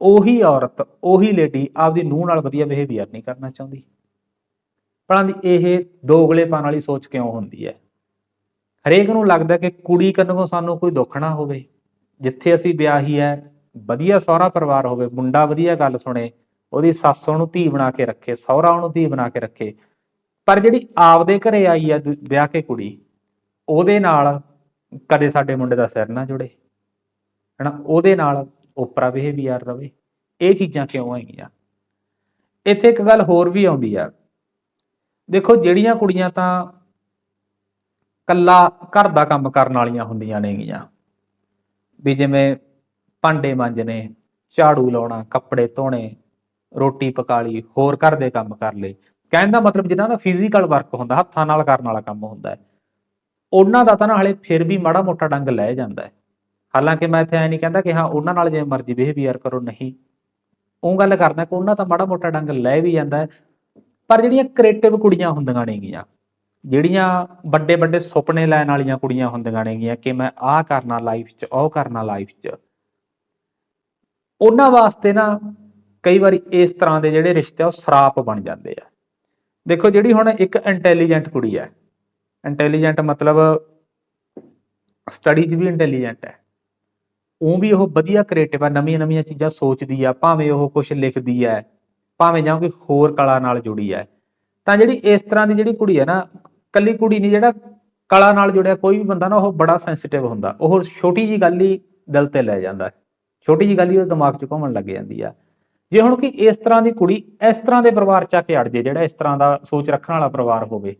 ਉਹੀ ਔਰਤ, ਉਹੀ ਲੇਡੀ ਆਪਦੀ ਨੂੰਹ ਨਾਲ ਵਧੀਆ ਬਿਹੇਵੀਅਰ ਨਹੀਂ ਕਰਨਾ ਚਾਹੁੰਦੀ। ਭਲਾਂ ਦੀ ਇਹ ਦੋਗਲੇਪਨ ਵਾਲੀ ਸੋਚ ਕਿਉਂ ਹੁੰਦੀ ਹੈ? ਹਰੇਕ ਨੂੰ ਲੱਗਦਾ ਕਿ ਕੁੜੀ ਕੰਨੋਂ ਸਾਨੂੰ ਕੋਈ ਦੁੱਖ ਨਾ ਹੋਵੇ। ਜਿੱਥੇ ਅਸੀਂ ਵਿਆਹੀ ਹੈ ਵਧੀਆ ਸਹੁਰਾ ਪਰਿਵਾਰ ਹੋਵੇ, ਮੁੰਡਾ ਵਧੀਆ ਗੱਲ ਸੁਣੇ, ਉਹਦੀ ਸੱਸ ਉਹਨੂੰ ਧੀ ਬਣਾ ਕੇ ਰੱਖੇ, ਸਹੁਰਾ ਉਹਨੂੰ ਧੀ ਬਣਾ ਕੇ ਰੱਖੇ। ਪਰ ਜਿਹੜੀ ਆਪਦੇ ਘਰੇ ਆਈ ਆ ਵਿਆਹ ਕੇ ਕੁੜੀ, ਉਹਦੇ ਨਾਲ ਕਦੇ ਸਾਡੇ ਮੁੰਡੇ ਦਾ ਸਿਰ ਨਾ ਜੁੜੇ। ਹਨਾ, ਉਹਦੇ ਨਾਲ ਓਪਰਾ ਬਿਹੇਵੀਅਰ ਰਵੇ। ਇਹ ਚੀਜ਼ਾਂ ਕਿਉਂ ਹੈਗੀਆਂ? ਇੱਥੇ ਇੱਕ ਗੱਲ ਹੋਰ ਵੀ ਆਉਂਦੀ ਆ। ਦੇਖੋ, ਜਿਹੜੀਆਂ ਕੁੜੀਆਂ ਤਾਂ ਕੱਲਾ ਘਰ ਦਾ ਕੰਮ ਕਰਨ ਵਾਲੀਆਂ ਹੁੰਦੀਆਂ ਨੇਗੀਆਂ। ਵੀ ਜਿਵੇਂ ਭਾਂਡੇ ਮਾਂਜਣੇ, ਝਾੜੂ ਲਾਉਣਾ, ਕੱਪੜੇ ਧੋਣੇ, ਰੋਟੀ ਪਕਾ ਲਈ, ਹੋਰ ਘਰ ਦੇ ਕੰਮ ਕਰ ਲਏ। ਕਹਿਣ ਦਾ ਮਤਲਬ ਜਿਨ੍ਹਾਂ ਦਾ ਫਿਜ਼ੀਕਲ ਵਰਕ ਹੁੰਦਾ, ਹੱਥਾਂ ਨਾਲ ਕਰਨ ਵਾਲਾ ਕੰਮ ਹੁੰਦਾ ਹੈ। ਉਹਨਾਂ ਦਾ ਤਾਂ ਨਾ ਹਲੇ ਫਿਰ ਵੀ ਮਾੜਾ ਮੋਟਾ ਡੰਗ ਲੈ ਜਾਂਦਾ ਹੈ। ਹਾਲਾਂਕਿ ਮੈਂ ਇੱਥੇ ਐ ਨਹੀਂ ਕਹਿੰਦਾ ਕਿ ਹਾਂ, ਉਹਨਾਂ ਨਾਲ ਜਿਵੇਂ ਮਰਜ਼ੀ ਬਿਹੇਵੀਅਰ ਕਰੋ, ਨਹੀਂ। ਉਹ ਗੱਲ ਕਰਦਾ ਕਿ ਉਹਨਾਂ ਤਾਂ ਮਾੜਾ ਮੋਟਾ ਡੰਗ ਲੈ ਵੀ ਜਾਂਦਾ ਹੈ, ਪਰ ਜਿਹੜੀਆਂ ਕ੍ਰੀਏਟਿਵ ਕੁੜੀਆਂ ਹੁੰਦੀਆਂ ਨੇਗੀਆਂ, ਜਿਹੜੀਆਂ ਵੱਡੇ ਵੱਡੇ ਸੁਪਨੇ ਲੈਣ ਵਾਲੀਆਂ ਕੁੜੀਆਂ ਹੁੰਦੀਆਂ ਨੇਗੀਆਂ ਕਿ ਮੈਂ ਆਹ ਕਰਨਾ ਲਾਈਫ 'ਚ, ਉਹ ਕਰਨਾ ਲਾਈਫ 'ਚ ਉਹਨਾਂ ਵਾਸਤੇ ਨਾ ਕਈ ਵਾਰੀ ਇਸ ਤਰ੍ਹਾਂ ਦੇ ਜਿਹੜੇ ਰਿਸ਼ਤੇ ਆ, ਉਹ ਸਰਾਪ ਬਣ ਜਾਂਦੇ ਆ। ਦੇਖੋ ਜਿਹੜੀ ਹੁਣ ਇੱਕ ਇੰਟੈਲੀਜੈਂਟ ਕੁੜੀ ਹੈ ਇੰਟੈਲੀਜੈਂਟ ਮਤਲਬ ਸਟੱਡੀ 'ਚ ਵੀ ਇੰਟੈਲੀਜੈਂਟ ਹੈ। ਉਹ ਵੀ ਉਹ ਵਧੀਆ ਕ੍ਰੀਏਟਿਵ ਆ ਨਵੀਆਂ ਨਵੀਆਂ ਚੀਜ਼ਾਂ ਸੋਚਦੀ ਆ, ਭਾਵੇਂ ਉਹ ਕੁਝ ਲਿਖਦੀ ਹੈ ਭਾਵੇਂ ਜਾਂ ਕੋਈ ਹੋਰ ਕਲਾ ਨਾਲ ਜੁੜੀ ਹੈ ਤਾਂ ਜਿਹੜੀ ਇਸ ਤਰ੍ਹਾਂ ਦੀ ਜਿਹੜੀ ਕੁੜੀ ਹੈ ਨਾ, ਕੱਲੀ ਕੁੜੀ ਨਹੀਂ, ਜਿਹੜਾ ਕਲਾ ਨਾਲ ਜੁੜਿਆ ਕੋਈ ਵੀ ਬੰਦਾ ਨਾ, ਉਹ ਬੜਾ ਸੈਂਸਿਟਿਵ ਹੁੰਦਾ। ਉਹ ਛੋਟੀ ਜੀ ਗੱਲ ਹੀ ਦਿਲ ਤੇ ਲੈ ਜਾਂਦਾ। ਛੋਟੀ ਜੀ ਗੱਲ ਹੀ ਉਹ ਦਿਮਾਗ 'ਚ ਘੁੰਮਣ ਲੱਗ ਜਾਂਦੀ ਆ। ਜੇ ਹੁਣ ਕਿ ਇਸ ਤਰ੍ਹਾਂ ਦੀ ਕੁੜੀ ਇਸ ਤਰ੍ਹਾਂ ਦੇ ਪਰਿਵਾਰ 'ਚ ਆ ਕੇ ਅੜ ਜੇ, ਜਿਹੜਾ ਇਸ ਤਰ੍ਹਾਂ ਦਾ ਸੋਚ ਰੱਖਣ ਵਾਲਾ ਪਰਿਵਾਰ ਹੋਵੇ,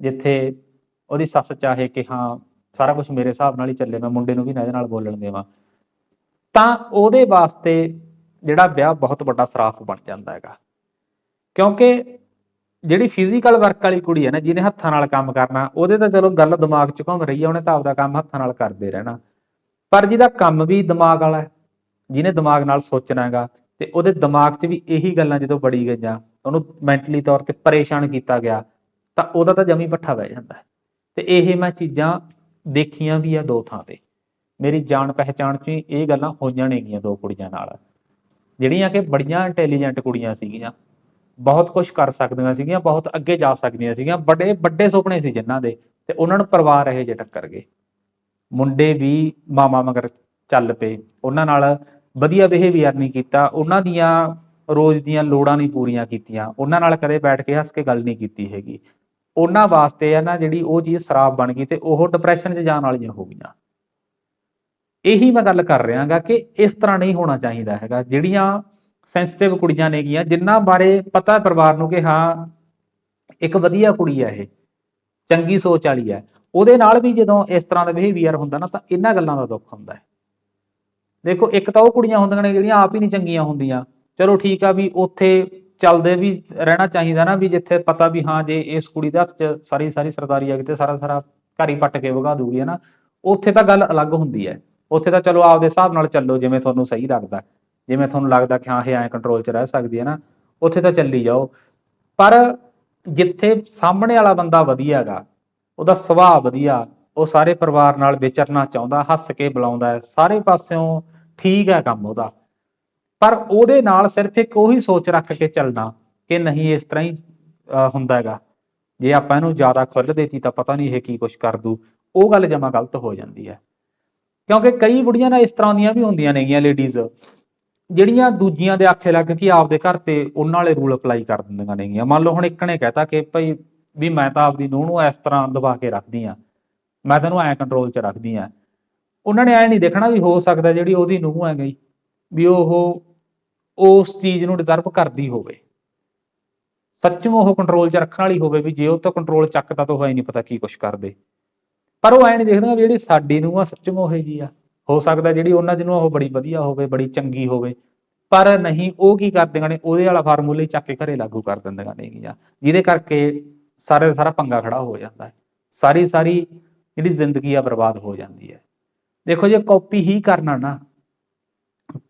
ਜਿੱਥੇ ਉਹਦੀ ਸੱਸ ਚਾਹੇ ਕਿ ਹਾਂ, ਸਾਰਾ ਕੁਝ ਮੇਰੇ ਹਿਸਾਬ ਨਾਲ ਹੀ ਚੱਲੇ, ਮੈਂ ਮੁੰਡੇ ਨੂੰ ਵੀ ਨਾ ਇਹਦੇ ਨਾਲ ਬੋਲਣ ਦੇਵਾਂ, ਤਾਂ ਉਹਦੇ ਵਾਸਤੇ ਜਿਹੜਾ ਵਿਆਹ ਬਹੁਤ ਵੱਡਾ ਸਰਾਫ ਬਣ ਜਾਂਦਾ ਹੈਗਾ। ਕਿਉਂਕਿ ਜਿਹੜੀ ਫਿਜ਼ੀਕਲ ਵਰਕ ਵਾਲੀ ਕੁੜੀ ਹੈ ਨਾ, ਜਿਹਨੇ ਹੱਥਾਂ ਨਾਲ ਕੰਮ ਕਰਨਾ, ਉਹਦੇ ਤਾਂ ਚਲੋ ਗੱਲ ਦਿਮਾਗ 'ਚ ਘੁੰਮ ਰਹੀ ਹੈ ਉਹਨੇ ਤਾਂ ਆਪਦਾ ਕੰਮ ਹੱਥਾਂ ਨਾਲ ਕਰਦੇ ਰਹਿਣਾ। ਪਰ ਜਿਹਦਾ ਕੰਮ ਵੀ ਦਿਮਾਗ ਵਾਲਾ ਹੈ, ਜਿਹਨੇ ਦਿਮਾਗ ਨਾਲ ਸੋਚਣਾ ਹੈਗਾ, ਤੇ ਉਹਦੇ ਦਿਮਾਗ 'ਚ ਵੀ ਇਹੀ ਗੱਲਾਂ ਜਦੋਂ ਬੜੀ ਗਈਆਂ, ਉਹਨੂੰ ਮੈਂਟਲੀ ਤੌਰ ਤੇ ਪਰੇਸ਼ਾਨ ਕੀਤਾ ਗਿਆ, ਤਾਂ ਉਹਦਾ ਤਾਂ ਜਮੀ ਪੱਠਾ ਬਹਿ ਜਾਂਦਾ ਤੇ ਇਹ ਮੈਂ ਚੀਜ਼ਾਂ ਦੇਖੀਆਂ ਵੀ ਆ ਦੋ ਥਾਂ ਤੇ। ਮੇਰੀ ਜਾਣ ਪਹਿਚਾਣ 'ਚ ਇਹ ਗੱਲਾਂ ਹੋਈਆਂ ਨੇਗੀਆਂ ਦੋ ਕੁੜੀਆਂ ਨਾਲ। ਜਿਹੜੀਆਂ ਕਿ ਬੜੀਆਂ ਇੰਟੈਲੀਜੈਂਟ ਕੁੜੀਆਂ ਸੀਗੀਆਂ, ਬਹੁਤ ਕੁਝ ਕਰ ਸਕਦੀਆਂ ਸੀਗੀਆਂ, ਬਹੁਤ ਅੱਗੇ ਜਾ ਸਕਦੀਆਂ ਸੀਗੀਆਂ ਬੜੇ ਵੱਡੇ ਸੁਪਨੇ ਸੀ ਜਿਨ੍ਹਾਂ ਦੇ, ਤੇ ਉਹਨਾਂ ਨੂੰ ਪਰਿਵਾਰ ਇਹ ਜੇ ਟੱਕਰ ਗਏ। ਮੁੰਡੇ ਵੀ ਮਾਮਾ ਮਗਰ ਚੱਲ ਪਏ। ਉਹਨਾਂ ਨਾਲ ਵਧੀਆ ਬਿਹੇਵੀਅਰ ਨਹੀਂ ਕੀਤਾ। ਉਹਨਾਂ ਦੀਆਂ ਰੋਜ਼ ਦੀਆਂ ਲੋੜਾਂ ਨਹੀਂ ਪੂਰੀਆਂ ਕੀਤੀਆਂ। ਉਹਨਾਂ ਨਾਲ ਕਦੇ ਬੈਠ ਕੇ ਹੱਸ ਕੇ ਗੱਲ ਨਹੀਂ ਕੀਤੀ ਹੈਗੀ। ਉਹਨਾਂ ਵਾਸਤੇ ਆ ਨਾ ਜਿਹੜੀ ਉਹ ਚੀਜ਼ ਸਰਾਪ ਬਣ ਗਈ ਤੇ ਉਹ ਡਿਪਰੈਸ਼ਨ 'ਚ ਜਾਣ ਵਾਲੀਆਂ ਹੋ ਗਈਆਂ। ਇਹੀ ਮੈਂ ਗੱਲ ਕਰ ਰਿਹਾਗਾ ਕਿ ਇਸ ਤਰ੍ਹਾਂ ਨਹੀਂ ਹੋਣਾ ਚਾਹੀਦਾ ਹੈਗਾ। ਜਿਹੜੀਆਂ ਸੈਂਸਿਟਿਵ ਕੁੜੀਆਂ ਨੇਗੀਆਂ, ਜਿਨ੍ਹਾਂ ਬਾਰੇ ਪਤਾ ਪਰਿਵਾਰ ਨੂੰ ਕਿ ਹਾਂ, ਇੱਕ ਵਧੀਆ ਕੁੜੀ ਹੈ ਇਹ। ਚੰਗੀ ਸੋਚ ਵਾਲੀ ਹੈ ਉਹਦੇ ਨਾਲ ਵੀ ਜਦੋਂ ਇਸ ਤਰ੍ਹਾਂ ਦਾ ਬਿਹੇਵੀਅਰ ਹੁੰਦਾ ਨਾ ਤਾਂ ਇਹਨਾਂ ਗੱਲਾਂ ਦਾ ਦੁੱਖ ਹੁੰਦਾ ਹੈ। ਦੇਖੋ, ਇੱਕ ਤਾਂ ਉਹ ਕੁੜੀਆਂ ਹੁੰਦੀਆਂ ਨੇ ਜਿਹੜੀਆਂ ਆਪ ਹੀ ਨਹੀਂ ਚੰਗੀਆਂ ਹੁੰਦੀਆਂ। ਚਲੋ ਠੀਕ ਆ ਵੀ ਉੱਥੇ ਚੱਲਦੇ ਵੀ ਰਹਿਣਾ ਚਾਹੀਦਾ ਨਾ ਵੀ ਜਿੱਥੇ ਪਤਾ ਵੀ ਹਾਂ ਜੇ ਇਸ ਕੁੜੀ ਦੇ ਹੱਥ 'ਚ ਸਾਰੀ ਸਾਰੀ ਸਰਦਾਰੀ ਆ ਕਿਤੇ ਸਾਰਾ ਸਾਰਾ ਘਰ ਹੀ ਪੱਟ ਕੇ ਵਗਾ ਦੂਗੀ, ਹੈ ਨਾ। ਉੱਥੇ ਤਾਂ ਗੱਲ ਅਲੱਗ ਹੁੰਦੀ ਹੈ। ਉੱਥੇ ਤਾਂ ਚਲੋ ਆਪਦੇ ਹਿਸਾਬ ਨਾਲ ਚੱਲੋ, ਜਿਵੇਂ ਤੁਹਾਨੂੰ ਸਹੀ ਲੱਗਦਾ। ਜਿਵੇਂ ਤੁਹਾਨੂੰ ਲੱਗਦਾ ਕਿ ਹਾਂ, ਇਹ ਐਂ ਕੰਟਰੋਲ 'ਚ ਰਹਿ ਸਕਦੀ ਹੈ ਨਾ, ਉੱਥੇ ਤਾਂ ਚੱਲੀ ਜਾਓ। ਪਰ ਜਿੱਥੇ ਸਾਹਮਣੇ ਵਾਲਾ ਬੰਦਾ ਵਧੀਆ ਹੈਗਾ ਉਹਦਾ ਸੁਭਾਅ ਵਧੀਆ, ਉਹ ਸਾਰੇ ਪਰਿਵਾਰ ਨਾਲ ਵਿਚਰਨਾ ਚਾਹੁੰਦਾ, ਹੱਸ ਕੇ ਬੁਲਾਉਂਦਾ ਹੈ, ਸਾਰੇ ਪਾਸਿਓਂ ਠੀਕ ਹੈ ਕੰਮ ਉਹਦਾ। ਪਰ ਉਹਦੇ ਨਾਲ ਸਿਰਫ ਇੱਕ ਉਹੀ ਸੋਚ ਰੱਖ ਕੇ ਚੱਲਣਾ ਕਿ ਨਹੀਂ, ਇਸ ਤਰ੍ਹਾਂ ਹੀ ਹੁੰਦਾ ਹੈਗਾ। ਜੇ ਆਪਾਂ ਇਹਨੂੰ ਜ਼ਿਆਦਾ ਖੁੱਲ੍ਹ ਦੇਤੀ ਤਾਂ ਪਤਾ ਨਹੀਂ ਇਹ ਕੀ ਕੁਝ ਕਰ ਦੂ। ਉਹ ਗੱਲ ਜਮਾ ਗਲਤ ਹੋ ਜਾਂਦੀ ਹੈ। ਕਿਉਂਕਿ ਕਈ ਬੁੜੀਆਂ ਨਾ ਇਸ ਤਰ੍ਹਾਂ ਦੀਆਂ ਵੀ ਹੁੰਦੀਆਂ ਨੇਗੀਆਂ ਲੇਡੀਜ਼ ਜਿਹੜੀਆਂ ਦੂਜੀਆਂ ਦੇ ਆਖੇ ਲੱਗ ਕੇ ਆਪਦੇ ਘਰ ਤੇ ਉਹਨਾਂ ਵਾਲੇ ਰੂਲ ਅਪਲਾਈ ਕਰ ਦਿੰਦੀਆਂ ਨੇਗੀਆਂ। ਮੰਨ ਲਓ ਹੁਣ ਇੱਕ ਨੇ ਕਹਿਤਾ ਕਿ ਭਾਈ ਵੀ ਮੈਂ ਤਾਂ ਆਪਦੀ ਨੂੰਹ ਨੂੰ ਇਸ ਤਰ੍ਹਾਂ ਦਬਾ ਕੇ ਰੱਖਦੀ ਆ ਮੈਂ ਤੈਨੂੰ ਐ ਕੰਟਰੋਲ 'ਚ ਰੱਖਦੀ ਆ ਉਹਨਾਂ ਨੇ ਐ ਨਹੀਂ ਦੇਖਣਾ ਵੀ ਹੋ ਸਕਦਾ ਜਿਹੜੀ ਉਹਦੀ ਨੂੰਹ ਹੈ ਗਈ ਵੀ ਉਹ ਉਸ ਚੀਜ਼ ਨੂੰ ਡਿਜ਼ਰਵ ਕਰਦੀ ਹੋਵੇ। ਸੱਚਮੁੱਚ ਉਹ ਕੰਟਰੋਲ 'ਚ ਰੱਖਣ ਵਾਲੀ ਹੋਵੇ ਵੀ ਜੇ ਉਹ ਤੋਂ ਕੰਟਰੋਲ ਚੱਕਦਾ ਤਾਂ ਉਹ ਐ ਨਹੀਂ ਪਤਾ ਕੀ ਕੁਛ ਕਰਦੇ। ਪਰ ਉਹ ਐ ਨਹੀਂ ਦੇਖਦਾ ਵੀ ਜਿਹੜੀ ਸਾਡੀ ਨੂੰਹ ਆ ਸੱਚਮੁੱਚ ਉਹ ਜੀ ਆ। ਹੋ ਸਕਦਾ ਜਿਹੜੀ ਉਹਨਾਂ ਜਿਹਨੂੰ ਉਹ ਬੜੀ ਵਧੀਆ ਹੋਵੇ, ਬੜੀ ਚੰਗੀ ਹੋਵੇ। ਪਰ ਨਹੀਂ, ਉਹ ਕੀ ਕਰਦੀਆਂ ਨੇ? ਉਹਦੇ ਵਾਲਾ ਫਾਰਮੂਲੇ ਚੱਕ ਕੇ ਘਰੇ ਲਾਗੂ ਕਰ ਦਿੰਦੀਆਂ ਨੇਗੀਆਂ ਜਿਹਦੇ ਕਰਕੇ ਸਾਰੇ ਦਾ ਸਾਰਾ ਪੰਗਾ ਖੜਾ ਹੋ ਜਾਂਦਾ ਹੈ। ਸਾਰੀ ਸਾਰੀ ਜਿਹੜੀ ਜ਼ਿੰਦਗੀ ਆ ਬਰਬਾਦ ਹੋ ਜਾਂਦੀ ਹੈ। ਦੇਖੋ ਜੇ ਕਾਪੀ ਹੀ ਕਰਨਾ ਨਾ,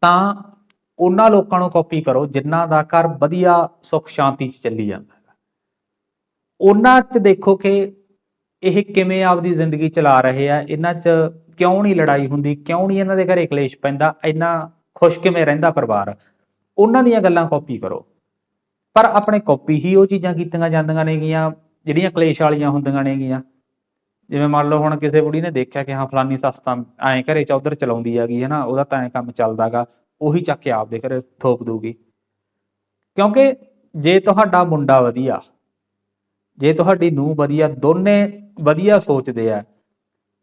ਤਾਂ ਉਹਨਾਂ ਲੋਕਾਂ ਨੂੰ ਕਾਪੀ ਕਰੋ ਜਿਨ੍ਹਾਂ ਦਾ ਘਰ ਵਧੀਆ ਸੁੱਖ ਸ਼ਾਂਤੀ 'ਚ ਚੱਲੀ ਜਾਂਦਾ ਹੈ ਉਹਨਾਂ 'ਚ ਦੇਖੋ ਕਿ ਇਹ ਕਿਵੇਂ ਆਪਦੀ ਜ਼ਿੰਦਗੀ ਚਲਾ ਰਹੇ ਆ, ਇਹਨਾਂ 'ਚ ਕਿਉਂ ਨਹੀਂ ਲੜਾਈ ਹੁੰਦੀ, ਕਿਉਂ ਨਹੀਂ ਇਹਨਾਂ ਦੇ ਘਰੇ ਕਲੇਸ਼ ਪੈਂਦਾ, ਇੰਨਾ ਖੁਸ਼ ਕਿਵੇਂ ਰਹਿੰਦਾ ਪਰਿਵਾਰ। ਉਹਨਾਂ ਦੀਆਂ ਗੱਲਾਂ ਕਾਪੀ ਕਰੋ। ਪਰ ਆਪਣੇ ਕਾਪੀ ਹੀ ਉਹ ਚੀਜ਼ਾਂ ਕੀਤੀਆਂ ਜਾਂਦੀਆਂ ਨੇਗੀਆਂ, ਜਿਹੜੀਆਂ ਕਲੇਸ਼ ਵਾਲੀਆਂ ਹੁੰਦੀਆਂ ਨੇਗੀਆਂ। ਜਿਵੇਂ ਮੰਨ ਲਓ ਹੁਣ ਕਿਸੇ ਬੁੜੀ ਨੇ ਦੇਖਿਆ ਕਿ ਹਾਂ, ਫਲਾਨੀ ਸੱਸ ਤਾਂ ਐਂ ਘਰੇ ਚੌਧਰ ਚਲਾਉਂਦੀ ਹੈਗੀ ਹੈ ਨਾ ਉਹਦਾ ਤਾਂ ਐਂ ਕੰਮ ਚੱਲਦਾਗਾ, ਉਹੀ ਚੱਕ ਕੇ ਆਪਦੇ ਘਰੇ ਥੋਪ ਦੂਗੀ ਕਿਉਂਕਿ ਜੇ ਤੁਹਾਡਾ ਮੁੰਡਾ ਵਧੀਆ, ਜੇ ਤੁਹਾਡੀ ਨੂੰਹ ਵਧੀਆ, ਦੋਨੇ ਵਧੀਆ ਸੋਚਦੇ ਆ,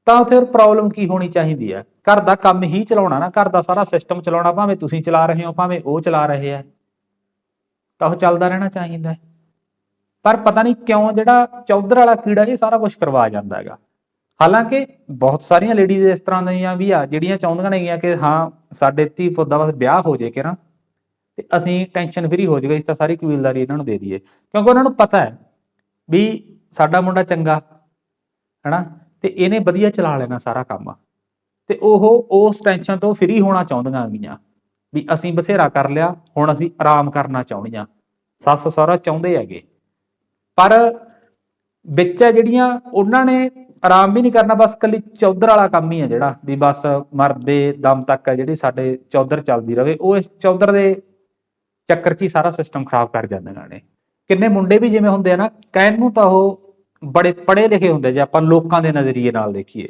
ਤਾਂ ਉੱਥੇ ਪ੍ਰੋਬਲਮ ਕੀ ਹੋਣੀ ਚਾਹੀਦੀ ਹੈ ਘਰ ਦਾ ਕੰਮ ਹੀ ਚਲਾਉਣਾ ਨਾ, ਘਰ ਦਾ ਸਾਰਾ ਸਿਸਟਮ ਚਲਾਉਣਾ, ਭਾਵੇਂ ਤੁਸੀਂ ਚਲਾ ਰਹੇ ਹੋ, ਭਾਵੇਂ ਉਹ ਚਲਾ ਰਹੇ ਆ। ਤਾਂ ਉਹ ਚੱਲਦਾ ਰਹਿਣਾ ਚਾਹੀਦਾ ਹੈ। ਪਰ ਪਤਾ ਨਹੀਂ ਕਿਉਂ ਜਿਹੜਾ ਚੌਧਰ ਵਾਲਾ ਕੀੜਾ, ਇਹ ਸਾਰਾ ਕੁਝ ਕਰਵਾ ਜਾਂਦਾ ਹੈਗਾ। ਹਾਲਾਂਕਿ ਬਹੁਤ ਸਾਰੀਆਂ ਲੇਡੀਜ਼ ਇਸ ਤਰ੍ਹਾਂ ਦੀਆਂ ਵੀ ਆ, ਜਿਹੜੀਆਂ ਚਾਹੁੰਦੀਆਂ ਨੇਗੀਆਂ ਕਿ ਹਾਂ, ਸਾਡੇ ਧੀ ਪੁੱਤ ਦਾ ਬਸ ਵਿਆਹ ਹੋ ਜੇ ਕਿਰਾ, ਤੇ ਅਸੀਂ ਟੈਨਸ਼ਨ ਫਰੀ ਹੋ ਜਾਵੇ ਇਸ ਤਾਂ ਸਾਰੀ ਕਬੀਲਦਾਰੀ ਇਹਨਾਂ ਨੂੰ ਦੇ ਦਈਏ। ਕਿਉਂਕਿ ਉਹਨਾਂ ਨੂੰ ਪਤਾ ਹੈ ਵੀ ਸਾਡਾ ਮੁੰਡਾ ਚੰਗਾ, ਹੈਨਾ? ਤੇ ਇਹਨੇ ਵਧੀਆ ਚਲਾ ਲੈਣਾ ਸਾਰਾ ਕੰਮ। ਤੇ ਉਹ ਉਸ ਟੈਨਸ਼ਨ ਤੋਂ ਫਰੀ ਹੋਣਾ ਚਾਹੁੰਦੀਆਂ ਗੀਆਂ ਵੀ ਅਸੀਂ ਬਥੇਰਾ ਕਰ ਲਿਆ, ਹੁਣ ਅਸੀਂ ਆਰਾਮ ਕਰਨਾ ਚਾਹੁੰਦੀਆਂ ਸੱਸ ਸਹੁਰਾ ਚਾਹੁੰਦੇ ਹੈਗੇ। ਪਰ ਵਿੱਚ ਜਿਹੜੀਆਂ ਉਹਨਾਂ ਨੇ ਆਰਾਮ ਵੀ ਨਹੀਂ ਕਰਨਾ, ਬਸ ਕੱਲੀ ਚੌਧਰ ਵਾਲਾ ਕੰਮ ਹੀ ਹੈ ਜਿਹੜਾ, ਵੀ ਬਸ ਮਰਦੇ ਦਮ ਤੱਕ ਹੈ ਜਿਹੜੀ ਸਾਡੇ ਚੌਧਰ ਚੱਲਦੀ ਰਵੇ, ਉਹ ਇਸ ਚੌਧਰ ਦੇ ਚੱਕਰ 'ਚ ਹੀ ਸਾਰਾ ਸਿਸਟਮ ਖਰਾਬ ਕਰ ਜਾਂਦੇ ਨੇ। ਕਿੰਨੇ ਮੁੰਡੇ ਵੀ ਜਿਵੇਂ ਹੁੰਦੇ ਆ ਨਾ, ਕਹਿਣ ਨੂੰ ਤਾਂ ਉਹ ਬੜੇ ਪੜ੍ਹੇ ਲਿਖੇ ਹੁੰਦੇ ਜੇ ਆਪਾਂ ਲੋਕਾਂ ਦੇ ਨਜ਼ਰੀਏ ਨਾਲ ਦੇਖੀਏ।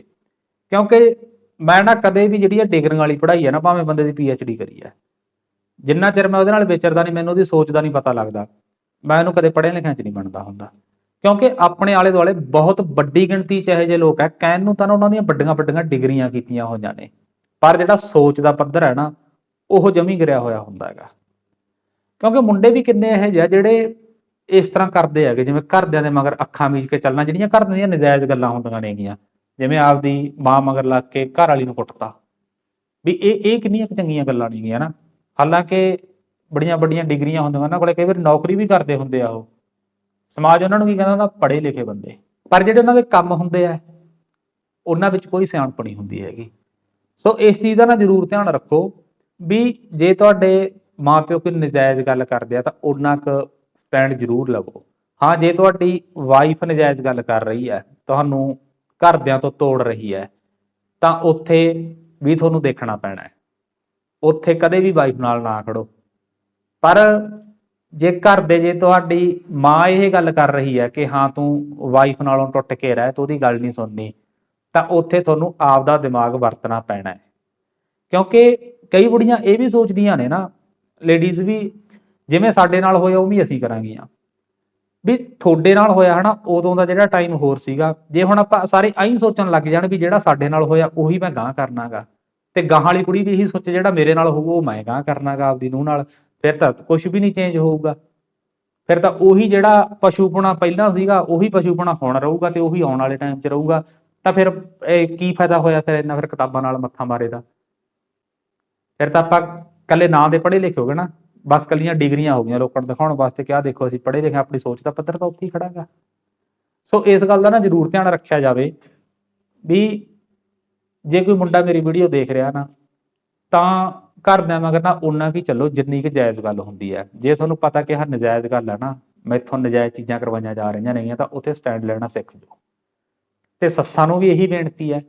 ਕਿਉਂਕਿ ਮੈਂ ਨਾ ਕਦੇ ਵੀ ਜਿਹੜੀ ਇਹ ਡਿਗਰੀਆਂ ਵਾਲੀ ਪੜ੍ਹਾਈ ਹੈ ਨਾ, ਭਾਵੇਂ ਬੰਦੇ ਦੀ ਪੀਐਚਡੀ ਕਰੀ ਹੈ। ਜਿੰਨਾ ਚਿਰ ਮੈਂ ਉਹਦੇ ਨਾਲ ਵਿਚਰਦਾ ਨਹੀਂ, ਮੈਨੂੰ ਉਹਦੀ ਸੋਚ ਦਾ ਨਹੀਂ ਪਤਾ ਲੱਗਦਾ। ਮੈਂ ਉਹਨੂੰ ਕਦੇ ਪੜ੍ਹੇ ਲਿਖਿਆ 'ਚ ਨਹੀਂ ਬਣਦਾ ਹੁੰਦਾ। ਕਿਉਂਕਿ ਆਪਣੇ ਆਲੇ ਦੁਆਲੇ ਬਹੁਤ ਵੱਡੀ ਗਿਣਤੀ ਚ ਇਹੋ ਜਿਹੇ ਲੋਕ ਹੈ, ਕਹਿਣ ਨੂੰ ਤਾਂ ਉਹਨਾਂ ਦੀਆਂ ਵੱਡੀਆਂ ਵੱਡੀਆਂ ਡਿਗਰੀਆਂ ਕੀਤੀਆਂ ਹੋਈਆਂ ਨੇ। ਪਰ ਜਿਹੜਾ ਸੋਚ ਦਾ ਪੱਧਰ ਹੈ ਨਾ, ਉਹ ਜਮੀ ਗਿਰਿਆ ਹੋਇਆ ਹੁੰਦਾ ਹੈਗਾ। ਕਿਉਂਕਿ ਮੁੰਡੇ ਵੀ ਕਿੰਨੇ ਇਹੋ ਜਿਹੇ ਆ ਜਿਹੜੇ ਇਸ ਤਰ੍ਹਾਂ ਕਰਦੇ ਹੈਗੇ, ਜਿਵੇਂ ਘਰਦਿਆਂ ਦੇ ਮਗਰ ਅੱਖਾਂ ਮੀਚ ਕੇ ਚੱਲਣਾ, ਜਿਹੜੀਆਂ ਘਰਦਿਆਂ ਦੀਆਂ ਨਜਾਇਜ਼ ਗੱਲਾਂ ਹੁੰਦੀਆਂ ਨੇਗੀਆਂ। ਜਿਵੇਂ ਆਪਦੀ ਮਾਂ ਮਗਰ ਲੱਗ ਕੇ ਘਰ ਵਾਲੀ ਨੂੰ ਕੁੱਟਤਾ। ਵੀ ਇਹ ਇਹ ਕਿੰਨੀਆਂ ਚੰਗੀਆਂ ਗੱਲਾਂ ਨੇਗੀਆਂ ਨਾ। ਹਾਲਾਂਕਿ ਬੜੀਆਂ ਵੱਡੀਆਂ ਡਿਗਰੀਆਂ ਹੁੰਦੀਆਂ ਉਹਨਾਂ ਕੋਲੇ, ਕਈ ਵਾਰ ਨੌਕਰੀ ਵੀ ਕਰਦੇ ਹੁੰਦੇ ਆ ਉਹ। ਸਮਾਜ ਉਹਨਾਂ ਨੂੰ ਕੀ ਕਹਿੰਦਾ ਹੁੰਦਾ ਪੜ੍ਹੇ ਲਿਖੇ ਬੰਦੇ। ਪਰ ਜਿਹੜੇ ਉਹਨਾਂ ਦੇ ਕੰਮ ਹੁੰਦੇ ਆ, ਉਹਨਾਂ ਵਿੱਚ ਕੋਈ ਸਿਆਣਪ ਨਹੀਂ ਹੁੰਦੀ ਹੈਗੀ। ਸੋ ਇਸ ਚੀਜ਼ ਦਾ ਨਾ ਜ਼ਰੂਰ ਧਿਆਨ ਰੱਖੋ ਵੀ ਜੇ ਤੁਹਾਡੇ ਮਾਪਿਓ ਕੋਈ ਨਜਾਇਜ਼ ਗੱਲ ਕਰਦੇ ਆ, ਤਾਂ ਉਹਨਾਂ ਕ ਸਟੈਂਡ ਜ਼ਰੂਰ ਲਵੋ। ਹਾਂ, ਜੇ ਤੁਹਾਡੀ ਵਾਈਫ ਨਜਾਇਜ਼ ਗੱਲ ਕਰ ਰਹੀ ਹੈ ਤੁਹਾਨੂੰ ਘਰਦਿਆਂ ਤੋਂ ਤੋੜ ਰਹੀ ਹੈ, ਤਾਂ ਉੱਥੇ ਵੀ ਤੁਹਾਨੂੰ ਦੇਖਣਾ ਪੈਣਾ ਹੈ। ਉੱਥੇ ਕਦੇ ਵੀ ਵਾਈਫ ਨਾਲ ਨਾ ਖੜੋ। ਪਰ ਜੇ ਘਰ ਦੇ, ਜੇ ਤੁਹਾਡੀ ਮਾਂ ਇਹ ਗੱਲ ਕਰ ਰਹੀ ਹੈ ਕਿ ਹਾਂ, ਤੂੰ ਵਾਈਫ ਨਾਲੋਂ ਟੁੱਟ ਕੇ ਰਹਿ, ਤੂੰ ਉਹਦੀ ਗੱਲ ਨਹੀਂ ਸੁਣਨੀ, ਤਾਂ ਉੱਥੇ ਤੁਹਾਨੂੰ ਆਪ ਦਾ ਦਿਮਾਗ ਵਰਤਣਾ ਪੈਣਾ ਹੈ। ਕਿਉਂਕਿ ਕਈ ਬੁੜੀਆਂ ਇਹ ਵੀ ਸੋਚਦੀਆਂ ਨੇ ਨਾ ਲੇਡੀਜ਼ ਵੀ ਜਿਵੇਂ ਸਾਡੇ ਨਾਲ ਹੋਇਆ, ਉਹ ਵੀ ਅਸੀਂ ਕਰਾਂਗੀਆਂ। ਵੀ ਤੁਹਾਡੇ ਨਾਲ ਹੋਇਆ ਹਨਾ, ਉਦੋਂ ਦਾ ਜਿਹੜਾ ਟਾਈਮ ਹੋਰ ਸੀਗਾ। ਜੇ ਹੁਣ ਆਪਾਂ ਸਾਰੇ ਐਂ ਸੋਚਣ ਲੱਗ ਜਾਣ ਵੀ ਜਿਹੜਾ ਸਾਡੇ ਨਾਲ ਹੋਇਆ, ਉਹੀ ਮੈਂ ਗਾਂ ਕਰਨਾਗਾ। ਤੇ ਗਾਂ ਵਾਲੀ ਕੁੜੀ ਵੀ ਇਹੀ ਸੋਚੇ, ਜਿਹੜਾ ਮੇਰੇ ਨਾਲ ਹੋਊ, ਉਹ ਮੈਂ ਗਾਂ ਕਰਨਾਗਾ ਆਪਦੀ ਨੂੰਹ ਨਾਲ। ਫਿਰ ਤਾਂ ਕੁਝ ਵੀ ਨਹੀਂ ਚੇਂਜ ਹੋਊਗਾ। ਫਿਰ ਤਾਂ ਉਹੀ ਜਿਹੜਾ ਪਸ਼ੂਪਣਾ ਪਹਿਲਾਂ ਸੀਗਾ, ਉਹੀ ਪਸ਼ੂਪਣਾ ਹੁਣ ਰਹੂਗਾ ਤੇ ਉਹੀ ਆਉਣ ਵਾਲੇ ਟਾਈਮ 'ਚ ਰਹੂਗਾ। ਤਾਂ ਫਿਰ ਕੀ ਫਾਇਦਾ ਹੋਇਆ ਫਿਰ ਇਹਨਾਂ ਫਿਰ ਕਿਤਾਬਾਂ ਨਾਲ ਮੱਥਾ ਮਾਰੇ ਦਾ? ਫਿਰ ਤਾਂ ਆਪਾਂ ਕੱਲੇ ਨਾਂ ਦੇ ਪੜ੍ਹੇ ਲਿਖੇ ਹੋਗੇ ਨਾ। ਬਸ ਕੱਲੀਆਂ ਡਿਗਰੀਆਂ ਹੋ ਗਈਆਂ ਲੋਕਾਂ ਨੂੰ ਦਿਖਾਉਣ ਵਾਸਤੇ ਕਿਹਾ ਦੇਖੋ ਅਸੀਂ ਪੜ੍ਹੇ ਲਿਖੇ ਆਪਣੀ ਸੋਚ ਦਾ ਪੱਧਰ ਤਾਂ ਉੱਥੇ ਹੀ ਖੜਾਗਾ ਸੋ ਇਸ ਗੱਲ ਦਾ ਨਾ ਜ਼ਰੂਰ ਧਿਆਨ ਰੱਖਿਆ ਜਾਵੇ ਵੀ ਜੇ ਕੋਈ ਮੁੰਡਾ ਮੇਰੀ ਵੀਡੀਓ ਦੇਖ ਰਿਹਾ ਨਾ, ਤਾਂ ਘਰਦਿਆਂ ਮਗਰ ਨਾ ਉਹਨਾਂ ਕੀ ਚੱਲੋ ਜਿੰਨੀ ਕਿ ਜਾਇਜ਼ ਗੱਲ ਹੁੰਦੀ ਹੈ। ਜੇ ਤੁਹਾਨੂੰ ਪਤਾ ਕਿ ਹਾਂ ਨਜਾਇਜ਼ ਗੱਲ ਹੈ ਨਾ, ਮੈਥੋਂ ਨਜਾਇਜ਼ ਚੀਜ਼ਾਂ ਕਰਵਾਈਆਂ ਜਾ ਰਹੀਆਂ ਨੇਗੀਆਂ, ਤਾਂ ਉੱਥੇ ਸਟੈਂਡ ਲੈਣਾ ਸਿੱਖ ਜਾਓ। ਤੇ ਸੱਸਾਂ ਨੂੰ ਵੀ ਇਹੀ ਬੇਨਤੀ ਹੈ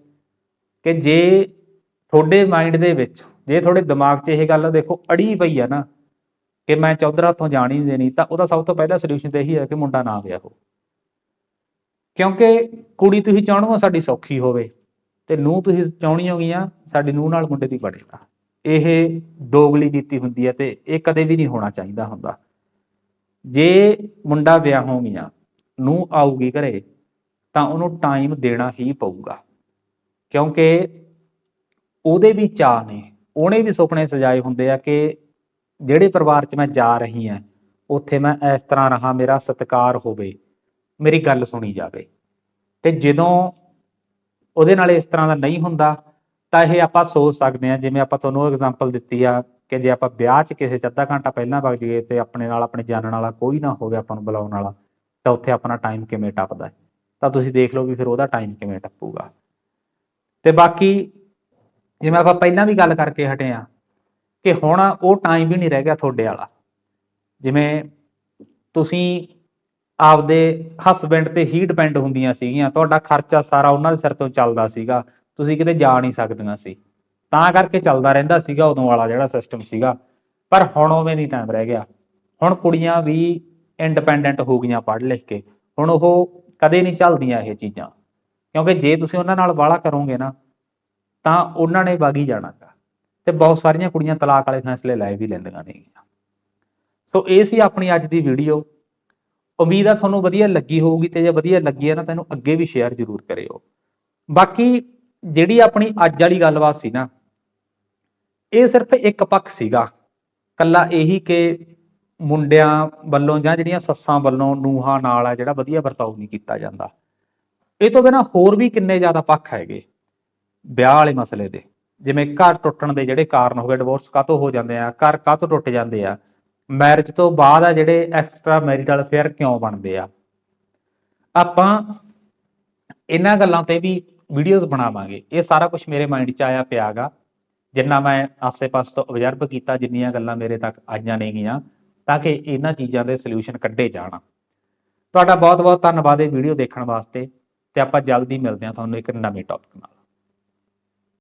ਕਿ ਜੇ ਤੁਹਾਡੇ ਮਾਈਂਡ ਦੇ ਵਿੱਚ, ਜੇ ਤੁਹਾਡੇ ਦਿਮਾਗ 'ਚ ਇਹ ਗੱਲ ਦੇਖੋ ਅੜੀ ਪਈ ਹੈ ਨਾ ਕਿ ਮੈਂ ਚੌਧਰਾ ਹੱਥੋਂ ਜਾਣ ਹੀ ਨਹੀਂ ਦੇਣੀ, ਤਾਂ ਉਹਦਾ ਸਭ ਤੋਂ ਪਹਿਲਾ ਸੋਲੂਸ਼ਨ ਤਾਂ ਇਹੀ ਹੈ ਕਿ ਮੁੰਡਾ ਨਾ ਵਿਆਹੋ। ਕਿਉਂਕਿ ਕੁੜੀ ਤੁਸੀਂ ਚਾਹਣੋ ਹੋ ਸਾਡੀ ਸੌਖੀ ਹੋਵੇ ਤੇ ਨੂੰ ਤੁਸੀਂ ਚਾਹੁੰਦੀ ਹੋਗੀਆਂ ਸਾਡੀ ਨੂੰਹ ਨਾਲ ਮੁੰਡੇ ਦੀ ਬਣੇਗਾ ਇਹ ਦੋਗਲੀ ਕੀਤੀ ਹੁੰਦੀ ਹੈ ਤੇ ਇਹ ਕਦੇ ਵੀ ਨਹੀਂ ਹੋਣਾ ਚਾਹੀਦਾ ਹੁੰਦਾ। ਜੇ ਮੁੰਡਾ ਵਿਆਹੋਗੀਆਂ ਨੂੰ ਆਊਗੀ ਘਰੇ, ਤਾਂ ਉਹਨੂੰ ਟਾਈਮ ਦੇਣਾ ਹੀ ਪਊਗਾ। ਕਿਉਂਕਿ ਉਹਦੇ ਵੀ ਚਾਹ ਨੇ, ਉਹਨੇ ਵੀ ਸੁਪਨੇ ਸਜਾਏ ਹੁੰਦੇ ਆ ਕਿ ਜਿਹੜੇ ਪਰਿਵਾਰ 'ਚ ਮੈਂ ਜਾ ਰਹੀ ਹਾਂ, ਉੱਥੇ ਮੈਂ ਇਸ ਤਰ੍ਹਾਂ ਰਹਾ, ਮੇਰਾ ਸਤਿਕਾਰ ਹੋਵੇ, ਮੇਰੀ ਗੱਲ ਸੁਣੀ ਜਾਵੇ। ਤੇ ਜਦੋਂ ਉਹਦੇ ਨਾਲ ਇਸ ਤਰ੍ਹਾਂ ਦਾ ਨਹੀਂ ਹੁੰਦਾ, ਤਾਂ ਇਹ ਆਪਾਂ ਸੋਚ ਸਕਦੇ ਹਾਂ, ਜਿਵੇਂ ਆਪਾਂ ਤੁਹਾਨੂੰ ਐਗਜ਼ਾਮਪਲ ਦਿੱਤੀ ਆ ਕਿ ਜੇ ਆਪਾਂ ਵਿਆਹ 'ਚ ਕਿਸੇ 'ਚ ਅੱਧਾ ਘੰਟਾ ਪਹਿਲਾਂ ਵਗ ਜਾਈਏ ਤੇ ਆਪਣੇ ਨਾਲ, ਆਪਣੇ ਜਾਣਨ ਵਾਲਾ ਕੋਈ ਨਾ ਹੋਵੇ, ਆਪਾਂ ਨੂੰ ਬੁਲਾਉਣ ਵਾਲਾ, ਤਾਂ ਉੱਥੇ ਆਪਣਾ ਟਾਈਮ ਕਿਵੇਂ ਟੱਪਦਾ ਹੈ? ਤਾਂ ਤੁਸੀਂ ਦੇਖ ਲਓ ਵੀ ਫਿਰ ਉਹਦਾ ਟਾਈਮ ਕਿਵੇਂ ਟੱਪੂਗਾ। ਤੇ ਬਾਕੀ ਜਿਵੇਂ ਆਪਾਂ ਪਹਿਲਾਂ ਵੀ ਗੱਲ ਕਰਕੇ ਹਟੇ ਆ ਕਿ ਹੁਣ ਉਹ ਟਾਈਮ ਵੀ ਨਹੀਂ ਰਹਿ ਗਿਆ ਤੁਹਾਡੇ ਵਾਲਾ। ਜਿਵੇਂ ਤੁਸੀਂ ਆਪਦੇ ਹਸਬੈਂਡ ਤੇ ਹੀ ਡਿਪੈਂਡ ਹੁੰਦੀਆਂ ਸੀਗੀਆਂ, ਤੁਹਾਡਾ ਖਰਚਾ ਸਾਰਾ ਉਹਨਾਂ ਦੇ ਸਿਰ ਤੋਂ ਚੱਲਦਾ ਸੀਗਾ, ਤੁਸੀਂ ਕਿਤੇ ਜਾ ਨਹੀਂ ਸਕਦੀਆਂ ਸੀ। ਤਾਂ ਕਰਕੇ ਚੱਲਦਾ ਰਹਿੰਦਾ ਸੀਗਾ ਉਦੋਂ ਵਾਲਾ ਜਿਹੜਾ ਸਿਸਟਮ ਸੀਗਾ। ਪਰ ਹੁਣ ਉਵੇਂ ਨਹੀਂ ਟਾਈਮ ਰਹਿ ਗਿਆ। ਹੁਣ ਕੁੜੀਆਂ ਵੀ ਇੰਡੀਪੈਂਡੈਂਟ ਹੋ ਗਈਆਂ ਪੜ੍ਹ ਲਿਖ ਕੇ। ਹੁਣ ਉਹ ਕਦੇ ਨਹੀਂ ਚੱਲਦੀਆਂ ਇਹ ਚੀਜ਼ਾਂ। ਕਿਉਂਕਿ ਜੇ ਤੁਸੀਂ ਉਹਨਾਂ ਨਾਲ ਵਾਲਾ ਕਰੋਗੇ ਨਾ, ਤਾਂ ਉਹਨਾਂ ਨੇ ਬਾਗੀ ਜਾਣਾਗਾ ਤੇ ਬਹੁਤ ਸਾਰੀਆਂ ਕੁੜੀਆਂ ਤਲਾਕ ਵਾਲੇ ਫੈਸਲੇ ਲੈ ਵੀ ਲੈਂਦੀਆਂ ਨੇਗੀਆਂ। ਸੋ ਇਹ ਸੀ ਆਪਣੀ ਅੱਜ ਦੀ ਵੀਡੀਓ ਉਮੀਦ ਆ ਤੁਹਾਨੂੰ ਵਧੀਆ ਲੱਗੀ ਹੋਊਗੀ ਤੇ ਜੇ ਵਧੀਆ ਲੱਗੀ ਹੈ ਨਾ ਤਾਂ ਇਹਨੂੰ ਅੱਗੇ ਵੀ ਸ਼ੇਅਰ ਜ਼ਰੂਰ ਕਰਿਓ। ਬਾਕੀ ਜਿਹੜੀ ਆਪਣੀ ਅੱਜ ਵਾਲੀ ਗੱਲਬਾਤ ਸੀ ਨਾ, ਇਹ ਸਿਰਫ ਇੱਕ ਪੱਖ ਸੀਗਾ। ਕੱਲਾ ਇਹੀ ਕਿ ਮੁੰਡਿਆਂ ਵੱਲੋਂ ਜਾਂ ਜਿਹੜੀਆਂ ਸੱਸਾਂ ਵੱਲੋਂ ਨੂਹਾਂ ਨਾਲ ਆ ਜਿਹੜਾ ਵਧੀਆ ਵਰਤਾਓ ਨਹੀਂ ਕੀਤਾ ਜਾਂਦਾ। ਇਹ ਤੋਂ ਬਿਨਾ ਹੋਰ ਵੀ ਕਿੰਨੇ ਜ਼ਿਆਦਾ ਪੱਖ ਹੈਗੇ ਵਿਆਹ ਵਾਲੇ ਮਸਲੇ ਦੇ। ਜਿਵੇਂ ਘਰ ਟੁੱਟਣ ਦੇ ਜਿਹੜੇ ਕਾਰਨ ਹੋ ਗਏ ਡਿਵੋਰਸ ਕਾਹਤੋਂ ਹੋ ਜਾਂਦੇ ਆ, ਘਰ ਕਾਹਤੋਂ ਟੁੱਟ ਜਾਂਦੇ ਆ ਮੈਰਿਜ ਤੋਂ ਬਾਅਦ ਆ ਜਿਹੜੇ ਐਕਸਟਰਾ ਮੈਰਿਟਲ ਅਫੇਅਰ ਕਿਉਂ ਬਣਦੇ ਆ। ਆਪਾਂ ਇਹਨਾਂ ਗੱਲਾਂ ਤੇ ਵੀ ਵੀਡੀਓਜ਼ ਬਣਾਵਾਂਗੇ। ਇਹ ਸਾਰਾ ਕੁਝ ਮੇਰੇ ਮਾਈਂਡ 'ਚ ਆਇਆ ਪਿਆਗਾ, ਜਿੰਨਾ ਮੈਂ ਆਸੇ-ਪਾਸੇ ਤੋਂ ਅਬਜ਼ਰਵ ਕੀਤਾ, ਜਿੰਨੀਆਂ ਗੱਲਾਂ ਮੇਰੇ ਤੱਕ ਆਈਆਂ ਨੇਗੀਆਂ, ਤਾਂ ਕਿ ਇਹਨਾਂ ਚੀਜ਼ਾਂ ਦੇ ਸੋਲੂਸ਼ਨ ਕੱਢੇ ਜਾਣ। ਤੁਹਾਡਾ ਬਹੁਤ-ਬਹੁਤ ਧੰਨਵਾਦ ਇਹ ਵੀਡੀਓ ਦੇਖਣ ਵਾਸਤੇ, ਤੇ ਆਪਾਂ ਜਲਦੀ ਮਿਲਦੇ ਹਾਂ ਤੁਹਾਨੂੰ ਇੱਕ ਨਵੇਂ ਟੌਪਿਕ ਨਾਲ।